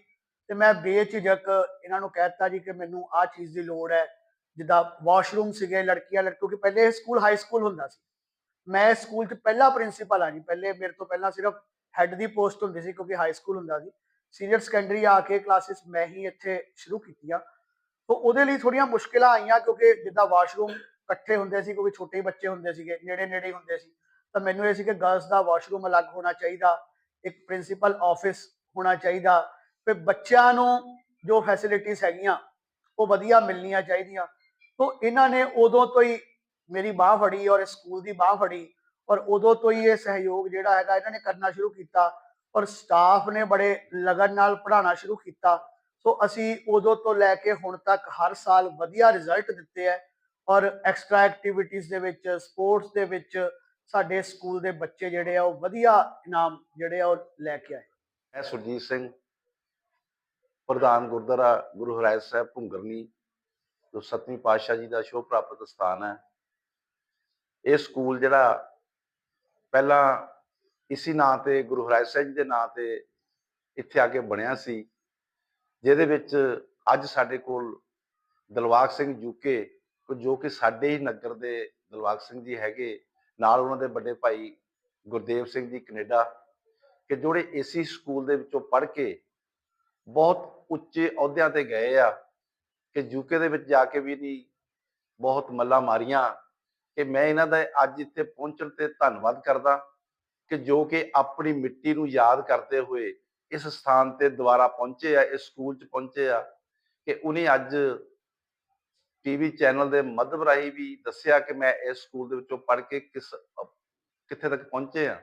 ਤੇ ਮੈਂ ਬੇਝਿਜਕ ਇਹਨਾਂ ਨੂੰ ਕਹਿਤਾ ਜੀ ਕਿ ਮੈਨੂੰ ਆਹ ਚੀਜ਼ ਦੀ ਲੋੜ ਹੈ ਜਿੱਦਾਂ ਵਾਸ਼ਰੂਮ ਸੀਗੇ ਲੜਕੀਆਂ ਲੜਕੇ, ਕਿਉਂਕਿ ਪਹਿਲੇ ਇਹ ਸਕੂਲ ਹਾਈ ਸਕੂਲ ਹੁੰਦਾ ਸੀ। ਮੈਂ ਇਸ ਸਕੂਲ 'ਚ ਪਹਿਲਾ ਪ੍ਰਿੰਸੀਪਲ ਆ ਜੀ। ਪਹਿਲੇ ਮੇਰੇ ਤੋਂ ਪਹਿਲਾਂ ਸਿਰਫ ਹੈੱਡ ਦੀ ਪੋਸਟ ਹੁੰਦੀ ਸੀ, ਕਿਉਂਕਿ ਹਾਈ ਸਕੂਲ ਹੁੰਦਾ ਸੀ। ਸੀਨੀਅਰ ਸੈਕੰਡਰੀ ਆ ਕੇ ਕਲਾਸਿਸ ਮੈਂ ਹੀ ਇੱਥੇ ਸ਼ੁਰੂ ਕੀਤੀਆਂ। ਤੋਂ ਉਹਦੇ ਲਈ ਥੋੜੀਆਂ ਮੁਸ਼ਕਿਲਾਂ ਆਈਆਂ, ਕਿਉਂਕਿ ਜਿੱਦਾਂ ਵਾਸ਼ਰੂਮ ਇਕੱਠੇ ਹੁੰਦੇ ਸੀ, ਕਿਉਂਕਿ ਛੋਟੇ ਬੱਚੇ ਹੁੰਦੇ ਸੀਗੇ ਨੇੜੇ ਨੇੜੇ ਹੁੰਦੇ ਸੀ। ਤਾਂ ਮੈਨੂੰ ਇਹ ਸੀ ਕਿ ਗਰਲਸ ਦਾ ਵਾਸ਼ਰੂਮ ਅਲੱਗ ਹੋਣਾ ਚਾਹੀਦਾ, ਇੱਕ ਪ੍ਰਿੰਸੀਪਲ ਆਫਿਸ ਹੋਣਾ ਚਾਹੀਦਾ। ਫਿਰ ਬੱਚਿਆਂ ਨੂੰ ਜੋ ਫੈਸਿਲਿਟੀਆਂ ਹੈਗੀਆਂ, ਉਹ ਵਧੀਆ ਮਿਲਣੀਆਂ ਚਾਹੀਦੀਆਂ। ਤੋਂ ਇਹਨਾਂ ਨੇ ਉਦੋਂ ਤੋਂ ਹੀ ਮੇਰੀ ਬਾਹ ਫੜੀ ਔਰ ਇਸ ਸਕੂਲ ਦੀ ਬਾਹ ਫੜੀ ਔਰ ਉਦੋਂ ਤੋਂ ਹੀ ਇਹ ਸਹਿਯੋਗ ਜਿਹੜਾ ਹੈਗਾ ਇਹਨਾਂ ਨੇ ਕਰਨਾ ਸ਼ੁਰੂ ਕੀਤਾ ਔਰ ਸਟਾਫ ਨੇ ਬੜੇ ਲਗਨ ਨਾਲ ਪੜ੍ਹਾਉਣਾ ਸ਼ੁਰੂ ਕੀਤਾ। ਸੋ ਅਸੀਂ ਉਦੋਂ ਤੋਂ ਲੈ ਕੇ ਹੁਣ ਤੱਕ ਹਰ ਸਾਲ ਵਧੀਆ ਰਿਜ਼ਲਟ ਦਿੱਤੇ ਹੈ ਔਰ ਐਕਸਟਰਾ ਐਕਟੀਵਿਟੀਜ਼ ਦੇ ਵਿੱਚ ਸਪੋਰਟਸ ਦੇ ਵਿੱਚ ਸਾਡੇ ਸਕੂਲ ਦੇ ਬੱਚੇ ਜਿਹੜੇ ਆ ਉਹ ਵਧੀਆ ਇਨਾਮ ਜਿਹੜੇ ਆ ਉਹ ਲੈ ਕੇ ਆਏ। ਮੈਂ ਸੁਰਜੀਤ ਸਿੰਘ, ਪ੍ਰਧਾਨ ਗੁਰਦੁਆਰਾ ਗੁਰੂ ਹਰਿ ਸਾਹਿਬ ਭੁੰਗਰਨੀ ਜੋ ਸਤਵੀਂ ਪਾਤਸ਼ਾਹ ਜੀ ਦਾ ਸ਼ੋਭ ਪ੍ਰਾਪਤ ਸਥਾਨ ਹੈ। ਇਹ ਸਕੂਲ ਜਿਹੜਾ ਪਹਿਲਾਂ ਇਸੀ ਨਾਂ ਤੇ ਗੁਰੂ ਹਰਿ ਸਾਹਿਬ ਜੀ ਦੇ ਨਾਂ ਤੇ ਇੱਥੇ ਆ ਕੇ ਬਣਿਆ ਸੀ, ਜਿਹਦੇ ਵਿੱਚ ਅੱਜ ਸਾਡੇ ਕੋਲ ਦਲਵਾਗ ਸਿੰਘ ਯੂਕੇ ਜੋ ਕਿ ਸਾਡੇ ਹੀ ਨਗਰ ਦੇ ਦਲਵਾਗ ਸਿੰਘ ਜੀ ਹੈਗੇ, ਨਾਲ ਉਹਨਾਂ ਦੇ ਵੱਡੇ ਭਾਈ ਗੁਰਦੇਵ ਸਿੰਘ ਜੀ ਕੈਨੇਡਾ, ਕਿ ਜਿਹੜੇ ਏਸੀ ਸਕੂਲ ਦੇ ਵਿੱਚੋਂ ਪੜ੍ਹ ਕੇ ਬਹੁਤ ਉੱਚੇ ਅਹੁਦਿਆਂ ਤੇ ਗਏ ਆ। ਕਿ ਯੂਕੇ ਦੇ ਵਿੱਚ ਜਾ ਕੇ ਵੀ ਨਹੀਂ ਬਹੁਤ ਮੱਲਾ ਮਾਰੀਆਂ ਕਿ ਮੈਂ ਇਹਨਾਂ ਦਾ ਅੱਜ ਇੱਥੇ ਪਹੁੰਚਣ ਤੇ ਧੰਨਵਾਦ ਕਰਦਾ ਕਿ ਜੋ ਕਿ ਆਪਣੀ ਮਿੱਟੀ ਨੂੰ ਯਾਦ ਕਰਦੇ ਹੋਏ ਇਸ ਸਥਾਨ ਤੇ ਦੁਬਾਰਾ ਪਹੁੰਚੇ ਆ, ਇਸ ਸਕੂਲ 'ਚ ਪਹੁੰਚੇ ਆ ਕਿ ਉਹਨੇ ਅੱਜ ਟੀਵੀ ਚੈਨਲ ਦੇ ਮੱਧਮ ਰਾਹੀਂ ਵੀ ਦੱਸਿਆ ਕਿ ਮੈਂ ਇਸ ਸਕੂਲ ਦੇ ਵਿੱਚੋਂ ਪੜ੍ਹ ਕੇ ਕਿਸ, ਕਿੱਥੇ ਤੱਕ ਪਹੁੰਚੇ ਆ।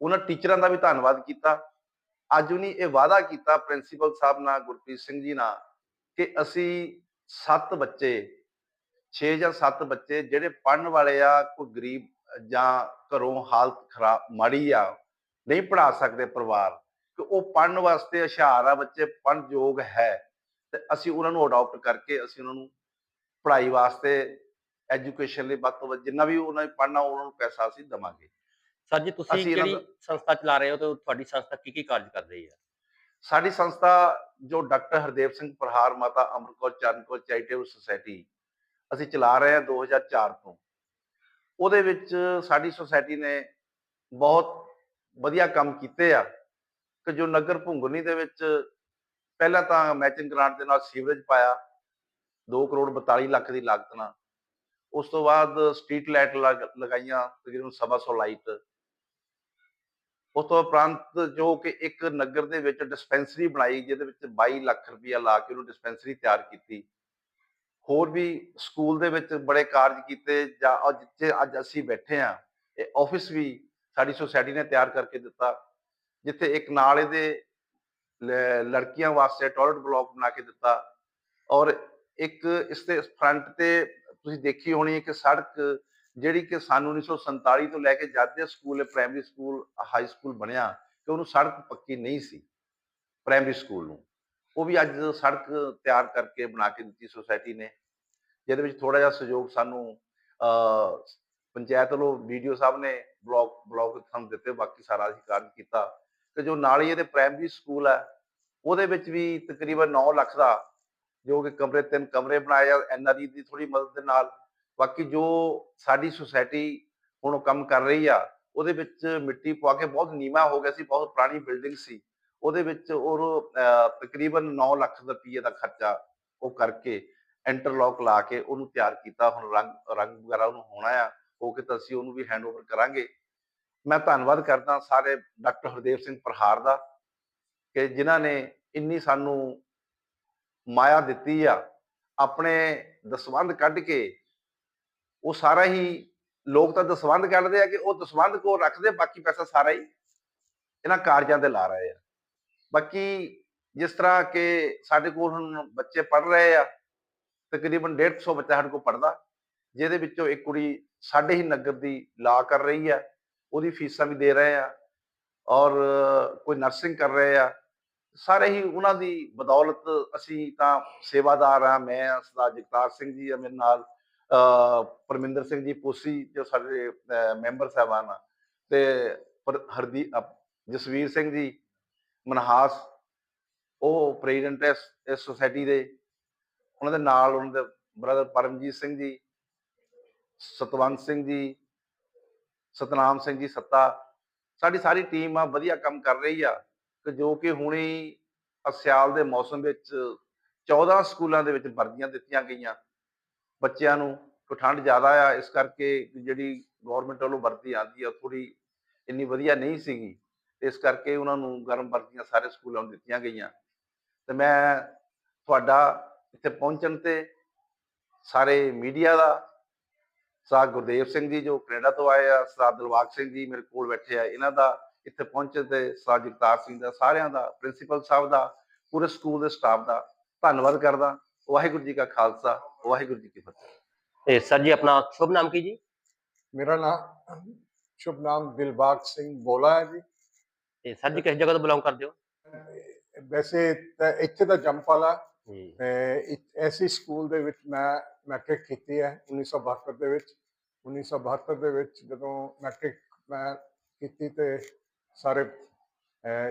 ਉਹਨਾਂ ਟੀਚਰਾਂ ਦਾ ਵੀ ਧੰਨਵਾਦ ਕੀਤਾ। ਅੱਜ ਉਹਨੇ ਇਹ ਵਾਅਦਾ ਕੀਤਾ, ਪ੍ਰਿੰਸੀਪਲ ਸਾਹਿਬ ਨਾਲ ਗੁਰਪ੍ਰੀਤ ਸਿੰਘ ਜੀ ਨਾਲ ਕਿ ਅਸੀਂ 7 ਬੱਚੇ 6 ਜਾਂ 7 ਬੱਚੇ ਜਿਹੜੇ ਪੜਨ ਵਾਲੇ ਆ ਕੋਈ ਗਰੀਬ ਜਾਂ ਘਰੋਂ ਹਾਲਤ ਖਰਾਬ ਮਾੜੀ ਆ ਨਹੀਂ ਪੜਾ ਸਕਦੇ ਪਰਿਵਾਰ ਕਿ ਉਹ ਪੜਨ ਵਾਸਤੇ ਹੁਸ਼ਿਆਰ ਆ ਬੱਚੇ ਪੜਨ ਯੋਗ ਹੈ ਤੇ ਅਸੀਂ ਉਹਨਾਂ ਨੂੰ ਅਡਾਪਟ ਕਰਕੇ ਅਸੀਂ ਉਹਨਾਂ ਨੂੰ ਪੜ੍ਹਾਈ ਵਾਸਤੇ ਐਜੂਕੇਸ਼ਨ ਲਈ ਵੱਧ ਤੋਂ ਵੱਧ ਜਿੰਨਾ ਵੀ ਉਹਨਾਂ ਨੇ ਪੜਨਾ ਉਹਨਾਂ ਨੂੰ ਪੈਸਾ ਅਸੀਂ ਦਵਾਂਗੇ। ਸਰ ਜੀ ਤੁਸੀਂ ਕਿਹੜੀ ਸੰਸਥਾ ਚਲਾ ਰਹੇ ਹੋ ਤੇ ਤੁਹਾਡੀ ਸੰਸਥਾ ਕੀ ਕੀ ਕਾਰਜ ਕਰ ਰਹੀ ਹੈ? ਸਾਡੀ ਸੰਸਥਾ ਜੋ ਡਾਕਟਰ ਹਰਦੇਵ ਸਿੰਘ ਪ੍ਰਹਾਰ ਮਾਤਾ ਅਮਰਕੌਰ ਚਰਨਕੌਰ ਚੈਰੀਟੇਬਲ ਸੁਸਾਇਟੀ ਅਸੀਂ ਚਲਾ ਰਹੇ ਹਾਂ 2004 ਤੋਂ। ਉਹਦੇ ਵਿੱਚ ਸਾਡੀ ਸੁਸਾਇਟੀ ਨੇ ਬਹੁਤ ਵਧੀਆ ਕੰਮ ਕੀਤੇ ਆ ਕਿ ਜੋ ਨਗਰ ਭੁੰਗਰਨੀ ਦੇ ਵਿੱਚ ਪਹਿਲਾਂ ਤਾਂ ਮੈਚਿੰਗ ਗ੍ਰਾਂਟ ਦੇ ਨਾਲ ਸੀਵਰੇਜ ਪਾਇਆ 2 ਕਰੋੜ 42 ਲੱਖ ਦੀ ਲਾਗਤ ਨਾਲ। ਉਸ ਤੋਂ ਬਾਅਦ ਸਟਰੀਟ ਲਾਈਟ ਲਗਾਈਆਂ ਤਕਰੀਬਨ ਸਵਾ ਸੌ ਲਾਈਟ। ਉਸ ਤੋਂ ਉਪਰੰਤ ਜੋ ਕਿ ਇੱਕ ਨਗਰ ਦੇ ਵਿੱਚ ਡਿਸਪੈਂਸਰੀ ਬਣਾਈ, ਜਿਹਦੇ ਵਿੱਚ 22 ਲੱਖ ਰੁਪਇਆ ਲਾ ਕੇ ਉਹਨੂੰ ਡਿਸਪੈਂਸਰੀ ਤਿਆਰ ਕੀਤੀ। ਹੋਰ ਵੀ ਸਕੂਲ ਦੇ ਵਿੱਚ ਬੜੇ ਕਾਰਜ ਕੀਤੇ, ਜਾਂ ਅੱਜ ਜਿੱਥੇ ਅੱਜ ਅਸੀਂ ਬੈਠੇ ਆ ਇਹ ਆਫਿਸ ਵੀ ਸਾਡੀ ਸੁਸਾਇਟੀ ਨੇ ਤਿਆਰ ਕਰਕੇ ਦਿੱਤਾ, ਜਿੱਥੇ ਇੱਕ ਨਾਲੇ ਦੇ ਲੜਕੀਆਂ ਵਾਸਤੇ ਟਾਇਲਟ ਬਲਾਕ ਬਣਾ ਕੇ ਦਿੱਤਾ। ਔਰ ਇੱਕ ਇਸ ਦੇ ਫਰੰਟ ਤੇ ਤੁਸੀਂ ਦੇਖੀ ਹੋਣੀ ਹੈ ਕਿ ਸੜਕ ਜਿਹੜੀ ਕਿ ਸਨ 1947 ਤੋਂ ਲੈ ਕੇ ਜਦ ਦੇ school primary school high school ਬਣਿਆ ਕਿ ਉਹਨੂੰ ਸੜਕ ਪੱਕੀ ਨਹੀਂ ਸੀ ਪ੍ਰਾਇਮਰੀ ਸਕੂਲ ਨੂੰ। ਉਹ ਵੀ ਅੱਜ ਸੜਕ ਤਿਆਰ ਕਰਕੇ ਬਣਾ ਕੇ ਦਿੱਤੀ ਸੁਸਾਇਟੀ ਨੇ, ਜਿਹਦੇ ਵਿੱਚ ਥੋੜਾ ਜਿਹਾ ਸਹਿਯੋਗ ਸਾਨੂੰ ਪੰਚਾਇਤ ਵੱਲੋਂ ਵੀਡੀਓ ਸਾਹਿਬ ਨੇ ਬਲਾਕ ਬਲਾਕ ਸਾਨੂੰ ਦਿੱਤੇ, ਬਾਕੀ ਸਾਰਾ ਅਸੀਂ ਕਾਰਜ ਕੀਤਾ। ਤੇ ਜੋ ਨਾਲ ਹੀ ਇਹਦੇ ਪ੍ਰਾਇਮਰੀ ਸਕੂਲ ਹੈ, ਉਹਦੇ ਵਿੱਚ ਵੀ ਤਕਰੀਬਨ 9 ਲੱਖ ਦਾ ਜੋ ਕਿ ਕਮਰੇ, ਤਿੰਨ ਕਮਰੇ ਬਣਾਏ ਆ ਐਨਆਰਈ ਦੀ ਥੋੜੀ ਮਦਦ ਦੇ ਨਾਲ ਬਾਕੀ ਜੋ ਸਾਡੀ ਸੁਸਾਇਟੀ ਹੁਣ ਉਹ ਕੰਮ ਕਰ ਰਹੀ ਆ, ਉਹਦੇ ਵਿੱਚ ਮਿੱਟੀ ਪਵਾ ਕੇ ਬਹੁਤ ਨੀਵਾ ਹੋ ਗਿਆ ਸੀ, ਬਹੁਤ ਪੁਰਾਣੀ ਬਿਲਡਿੰਗ ਸੀ। ਉਹਦੇ ਵਿੱਚ ਉਹ ਤਕਰੀਬਨ 9 ਲੱਖ ਰੁਪਏ ਦਾ ਖਰਚਾ ਉਹ ਕਰਕੇ ਇੰਟਰਲੌਕ ਲਾ ਕੇ ਉਹਨੂੰ ਤਿਆਰ ਕੀਤਾ। ਹੁਣ ਰੰਗ ਰੰਗ ਵਗੈਰਾ ਉਹਨੂੰ ਹੋਣਾ ਆ, ਹੋ ਕੇ ਤਾਂ ਅਸੀਂ ਉਹਨੂੰ ਵੀ ਹੈਂਡਓਵਰ ਕਰਾਂਗੇ। ਮੈਂ ਧੰਨਵਾਦ ਕਰਦਾ ਸਾਰੇ ਡਾਕਟਰ ਹਰਦੇਵ ਸਿੰਘ ਪ੍ਰਹਾਰ ਦਾ ਕਿ ਜਿਨ੍ਹਾਂ ਨੇ ਇੰਨੀ ਸਾਨੂੰ ਮਾਇਆ ਦਿੱਤੀ ਆ। ਆਪਣੇ ਦਸਵੰਧ ਕੱਢ ਕੇ ਉਹ ਸਾਰਾ ਹੀ ਲੋਕ ਤਾਂ ਦਸਵੰਧ ਕੱਢਦੇ ਆ ਕਿ ਉਹ ਦਸਵੰਧ ਕੋ ਰੱਖਦੇ, ਬਾਕੀ ਪੈਸਾ ਸਾਰਾ ਹੀ ਇਹਨਾਂ ਕਾਰਜਾਂ ਤੇ ਲਾ ਰਹੇ ਆ। ਬਾਕੀ ਜਿਸ ਤਰ੍ਹਾਂ ਕਿ ਸਾਡੇ ਕੋਲ ਹੁਣ ਬੱਚੇ ਪੜ ਰਹੇ ਆ, ਤਕਰੀਬਨ 150 ਬੱਚਾ ਸਾਡੇ ਕੋਲ ਪੜਦਾ ਜਿਹਦੇ ਵਿੱਚੋਂ ਇੱਕ ਕੁੜੀ ਸਾਡੇ ਹੀ ਨਗਰ ਦੀ ਲਾ ਕਰ ਰਹੀ ਆ, ਉਹਦੀ ਫੀਸਾਂ ਵੀ ਦੇ ਰਹੇ ਆ ਔਰ ਕੋਈ ਨਰਸਿੰਗ ਕਰ ਰਹੇ ਆ, ਸਾਰੇ ਹੀ ਉਹਨਾਂ ਦੀ ਬਦੌਲਤ ਅਸੀਂ ਤਾਂ ਸੇਵਾਦਾਰ ਆ, ਮੈਂ ਆ, ਸਰਦਾਰ ਜਗਤਾਰ ਸਿੰਘ ਜੀ ਆ ਮੇਰੇ ਨਾਲ ਪਰਮਿੰਦਰ ਸਿੰਘ ਜੀ ਪੋਸੀ, ਜੋ ਸਾਡੇ ਮੈਂਬਰ ਸਾਹਿਬਾਨ ਆ, ਤੇ ਪਰ ਹਰਦੀ ਜਸਵੀਰ ਸਿੰਘ ਜੀ, ਮਨਹਾਸ, ਉਹ ਪ੍ਰੈਜ਼ੀਡੈਂਟ ਹੈ ਇਸ- ਇਸ ਸੁਸਾਇਟੀ ਦੇ, ਉਹਨਾਂ ਦੇ ਨਾਲ ਉਹਨਾਂ ਦੇ ਬ੍ਰਦਰ ਪਰਮਜੀਤ ਸਿੰਘ ਜੀ, ਸਤਵੰਤ ਸਿੰਘ ਜੀ, ਸਤਨਾਮ ਸਿੰਘ ਜੀ ਸੱਤਾ, ਸਾਡੀ ਸਾਰੀ ਟੀਮ ਆ, ਵਧੀਆ ਕੰਮ ਕਰ ਰਹੀ ਆ ਕਿ ਜੋ ਕਿ ਹੁਣੇ ਸਿਆਲ ਦੇ ਮੌਸਮ ਵਿੱਚ 14 ਸਕੂਲਾਂ ਦੇ ਵਿੱਚ ਵਰਦੀਆਂ ਦਿੱਤੀਆਂ ਗਈਆਂ। ਬੱਚਿਆਂ ਨੂੰ ਠੰਡ ਜ਼ਿਆਦਾ ਆ, ਇਸ ਕਰਕੇ ਜਿਹੜੀ ਗਵਰਨਮੈਂਟ ਵੱਲੋਂ ਵਰਦੀ ਆਉਂਦੀ ਆ ਥੋੜੀ ਇੰਨੀ ਵਧੀਆ ਨਹੀਂ ਸੀਗੀ। ਇਸ ਕਰਕੇ ਉਹਨਾਂ ਨੂੰ ਗਰਮ ਵਰਦੀਆਂ ਸਾਰੇ ਸਕੂਲਾਂ ਨੂੰ ਦਿੱਤੀਆਂ ਗਈਆਂ। ਤੇ ਮੈਂ ਤੁਹਾਡਾ ਇੱਥੇ ਪਹੁੰਚਣ ਤੇ ਸਾਰੇ ਮੀਡੀਆ ਦਾ ਸਰਦਾਰ ਗੁਰਦੇਵ ਸਿੰਘ ਜੀ ਜੋ ਕੈਨੇਡਾ ਤੋਂ ਆਏ ਆ ਸਰਦਾਰ ਦਿਲਬਾਗ ਸਿੰਘ ਜੀ ਮੇਰੇ ਕੋਲ ਬੈਠੇ ਆ, ਇਹਨਾਂ ਦਾ ਇੱਥੇ ਪਹੁੰਚਣ ਤੇ ਸਰਦਾਰ ਜਗਤਾਰ ਸਿੰਘ ਦਾ, ਸਾਰਿਆਂ ਦਾ, ਪ੍ਰਿੰਸੀਪਲ ਸਾਹਿਬ ਦਾ, ਪੂਰੇ ਸਕੂਲ ਦੇ ਸਟਾਫ ਦਾ ਧੰਨਵਾਦ ਕਰਦਾ। ਵਾਹਿਗੁਰੂ ਜੀ ਕਾ ਖਾਲਸਾ। ਵਾਹਿਗੁਰੂ ਜੀ ਕੀ ਫਤਿਹ। ਤੇ ਸਰ ਜੀ ਆਪਣਾ ਸ਼ੁਭ ਨਾਮ ਕੀ ਜੀ? ਮੇਰਾ ਨਾਮ ਸ਼ੁਭ ਨਾਮ ਦਿਲਬਾਗ ਸਿੰਘ ਬੋਲਾ ਹੈ ਜੀ। ਤੇ ਸਰ ਜੀ ਕਿਸ ਜਗ੍ਹਾ ਤੋਂ ਬਿਲੋਂਗ ਕਰਦੇ ਹੋ? ਵੈਸੇ ਤਾਂ ਇੱਥੇ ਦਾ ਜੰਪਾਲਾ ਜੀ। ਐਸੀ ਸਕੂਲ ਦੇ ਵਿੱਚ ਮੈਂ ਮੈਟ੍ਰਿਕ ਕੀਤੀ ਹੈ 1972 ਦੇ ਵਿੱਚ। 1972 ਦੇ ਵਿੱਚ ਜਦੋਂ ਮੈਟ੍ਰਿਕ ਮੈਂ ਕੀਤੀ ਤੇ ਸਾਰੇ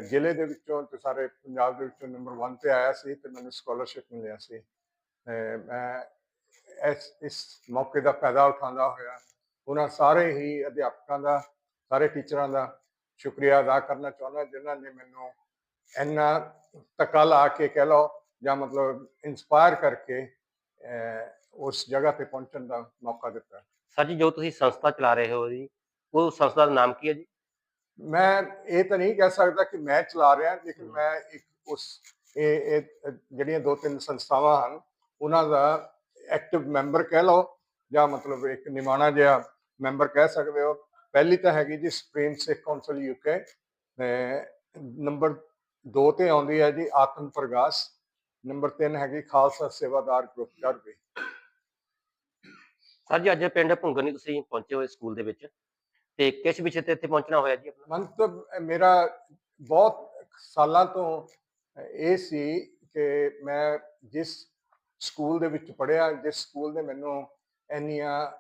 ਜ਼ਿਲ੍ਹੇ ਦੇ ਵਿੱਚੋਂ ਤੇ ਸਾਰੇ ਪੰਜਾਬ ਦੇ ਵਿੱਚੋਂ ਨੰਬਰ 1 ਤੇ ਆਇਆ ਸੀ ਤੇ ਮੈਨੂੰ ਸਕਾਲਰਸ਼ਿਪ ਮਿਲਿਆ ਸੀ। ਮੈਂ ਇਸ ਇਸ ਮੌਕੇ ਦਾ ਫਾਇਦਾ ਉਠਾਉਂਦਾ ਹੋਇਆ। ਉਹਨਾਂ ਸਾਰੇ ਹੀ ਅਧਿਆਪਕਾਂ ਦਾ ਸਾਰੇ ਟੀਚਰਾਂ ਦਾ ਸ਼ੁਕਰੀਆ ਅਦਾ ਕਰਨਾ ਚਾਹੁੰਦਾ ਜਿਨ੍ਹਾਂ ਨੇ ਮੈਨੂੰ ਇੰਨਾ ਧੱਕਾ ਲਾ ਕੇ ਕਹਿ ਲਓ ਜਾਂ ਮਤਲਬ ਇਨਸਪਾਇਰ ਕਰਕੇ ਉਸ ਜਗ੍ਹਾ ਤੇ ਪਹੁੰਚਣ ਦਾ ਮੌਕਾ ਦਿੱਤਾ। ਸਰ ਜੀ ਜੋ ਤੁਸੀਂ ਸੰਸਥਾ ਚਲਾ ਰਹੇ ਹੋ ਜੀ ਉਹ ਸੰਸਥਾ ਦਾ ਨਾਮ ਕੀ ਹੈ ਜੀ? ਮੈਂ ਇਹ ਤਾਂ ਨਹੀਂ ਕਹਿ ਸਕਦਾ ਕਿ ਮੈਂ ਚਲਾ ਰਿਹਾ ਲੇਕਿਨ ਮੈਂ ਇੱਕ ਉਸ ਇਹ ਜਿਹੜੀਆਂ ਦੋ ਤਿੰਨ ਸੰਸਥਾਵਾਂ ਹਨ ਉਹਨਾਂ ਦਾ ਐਕਟਿਵ ਮੈਂਬਰ ਕਹਿ ਲਓ ਜਾਂ ਮਤਲਬ ਇੱਕ ਨਿਮਾਣਾ ਜਿਹਾ ਮੈਂਬਰ ਕਹਿ ਸਕਦੇ ਹੋ। ਪਹਿਲੀ ਤਾਂ ਹੈਗੀ ਜੀ supreme Sikh council UK number 2 ਤੇ ਆਉਂਦੀ ਹੈ ਜੀ ਆਤਮ ਪ੍ਰਗਾਸ ਨੰਬਰ 3 ਹੈਗੀ ਖਾਲਸਾ ਸੇਵਾਦਾਰ ਗਰੁੱਪ ਚੜ੍ਹਵੇ ਸਰ ਜੀ ਅੱਜ ਪਿੰਡ ਭੁੰਗਰਨੀ ਤੁਸੀਂ ਪਹੁੰਚੇ ਹੋਏ ਸਕੂਲ ਦੇ ਵਿੱਚ ਤੇ ਕਿਸ ਵਿਸ਼ੇ ਤੇ ਇੱਥੇ ਪਹੁੰਚਣਾ ਹੋਇਆ ਜੀ ਆਪਣਾ? ਮੰਤਵ ਮੇਰਾ ਬਹੁਤ ਸਾਲਾਂ ਤੋਂ ਇਹ ਸੀ ਕਿ ਮੈਂ ਜਿਸ ਸਕੂਲ ਦੇ ਵਿੱਚ ਪੜ੍ਹਿਆ ਜਿਸ ਸਕੂਲ ਨੇ ਮੈਨੂੰ ਇੰਨੀਆਂ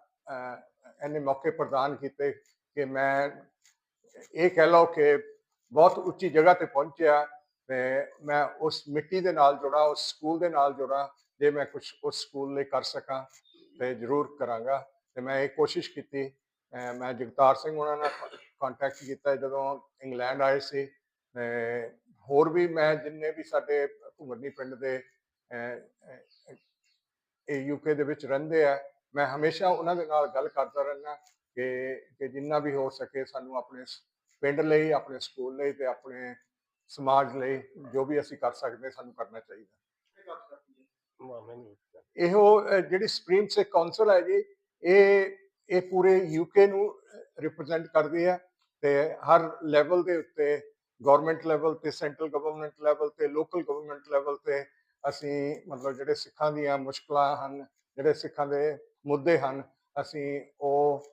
ਇੰਨੇ ਮੌਕੇ ਪ੍ਰਦਾਨ ਕੀਤੇ ਕਿ ਮੈਂ ਇਹ ਕਹਿ ਲਓ ਕਿ ਬਹੁਤ ਉੱਚੀ ਜਗ੍ਹਾ ਤੇ ਪਹੁੰਚਿਆ ਤੇ ਮੈਂ ਉਸ ਮਿੱਟੀ ਦੇ ਨਾਲ ਜੁੜਾ, ਉਸ ਸਕੂਲ ਦੇ ਨਾਲ ਜੁੜਾ, ਜੇ ਮੈਂ ਕੁਝ ਉਸ ਸਕੂਲ ਲਈ ਕਰ ਸਕਾਂ ਤੇ ਜ਼ਰੂਰ ਕਰਾਂਗਾ। ਤੇ ਮੈਂ ਇਹ ਕੋਸ਼ਿਸ਼ ਕੀਤੀ ਮੈਂ ਜਗਤਾਰ ਸਿੰਘ ਉਹਨਾਂ ਨਾਲ ਕੰਟੈਕਟ ਕੀਤਾ ਜਦੋਂ ਇੰਗਲੈਂਡ ਆਏ ਸੀ ਹੋਰ ਵੀ ਮੈਂ ਜਿੰਨੇ ਵੀ ਸਾਡੇ ਘੁੰਗਰਨੀ ਪਿੰਡ ਦੇ ਯੂਕੇ ਦੇ ਵਿੱਚ ਰਹਿੰਦੇ ਆ। ਮੈਂ ਹਮੇਸ਼ਾ ਉਹਨਾਂ ਦੇ ਨਾਲ ਗੱਲ ਕਰਦਾ ਰਹਿੰਦਾ ਕਿ ਕਿ ਜਿੰਨਾ ਵੀ ਹੋ ਸਕੇ ਸਾਨੂੰ ਆਪਣੇ ਸ- ਪਿੰਡ ਲਈ ਆਪਣੇ ਸਕੂਲ ਲਈ ਤੇ ਆਪਣੇ ਸਮਾਜ ਲਈ ਜੋ ਵੀ ਅਸੀਂ ਕਰ ਸਕਦੇ ਸਾਨੂੰ ਕਰਨਾ ਚਾਹੀਦਾ। ਇਹੋ ਜਿਹੜੀ ਸੁਪਰੀਮ ਸਿੱਖ ਕੌਂਸਲ ਹੈ ਜੀ ਇਹ ਇਹ ਪੂਰੇ ਯੂਕੇ ਨੂੰ ਰਿਪਰੈਜ਼ੈਂਟ ਕਰਦੀ ਹੈ ਤੇ ਹਰ ਲੈਵਲ ਦੇ ਉੱਤੇ ਗਵਰਨਮੈਂਟ ਲੈਵਲ ਤੇ ਸੈਂਟਰਲ ਗਵਰਨਮੈਂਟ ਲੈਵਲ ਤੇ ਲੋਕਲ ਗਵਰਨਮੈਂਟ ਲੈਵਲ ਤੇ ਅਸੀਂ ਮਤਲਬ ਜਿਹੜੇ ਸਿੱਖਾਂ ਦੀਆਂ ਮੁਸ਼ਕਲਾਂ ਹਨ, ਜਿਹੜੇ ਸਿੱਖਾਂ ਦੇ ਮੁੱਦੇ ਹਨ, ਅਸੀਂ ਉਹ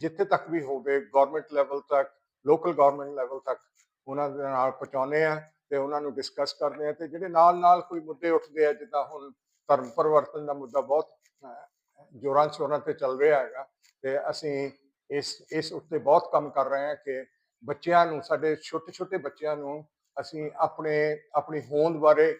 ਜਿੱਥੇ ਤੱਕ ਵੀ ਹੋਵੇ ਗਵਰਨਮੈਂਟ ਲੈਵਲ ਤੱਕ ਲੋਕਲ ਗਵਰਨਮੈਂਟ ਲੈਵਲ ਤੱਕ ਉਹਨਾਂ ਦੇ ਨਾਲ ਪਹੁੰਚਾਉਂਦੇ ਆ ਤੇ ਉਹਨਾਂ ਨੂੰ ਡਿਸਕਸ ਕਰਦੇ ਆ ਤੇ ਜਿਹੜੇ ਨਾਲ ਨਾਲ ਕੋਈ ਮੁੱਦੇ ਉੱਠਦੇ ਆ, ਜਿੱਦਾਂ ਹੁਣ ਧਰਮ ਪਰਿਵਰਤਨ ਦਾ ਮੁੱਦਾ ਬਹੁਤ ਜੋਰਾਂ ਸ਼ੋਰਾਂ ਤੇ ਚੱਲ ਰਿਹਾ ਹੈਗਾ ਤੇ ਅਸੀਂ ਇਸ ਇਸ ਉੱਤੇ ਬਹੁਤ ਕੰਮ ਕਰ ਰਹੇ ਹਾਂ ਕਿ ਬੱਚਿਆਂ ਨੂੰ, ਸਾਡੇ ਛੋਟੇ ਛੋਟੇ ਬੱਚਿਆਂ ਨੂੰ ਅਸੀਂ ਆਪਣੇ, ਆਪਣੀ ਹੋਂਦ ਬਾਰੇ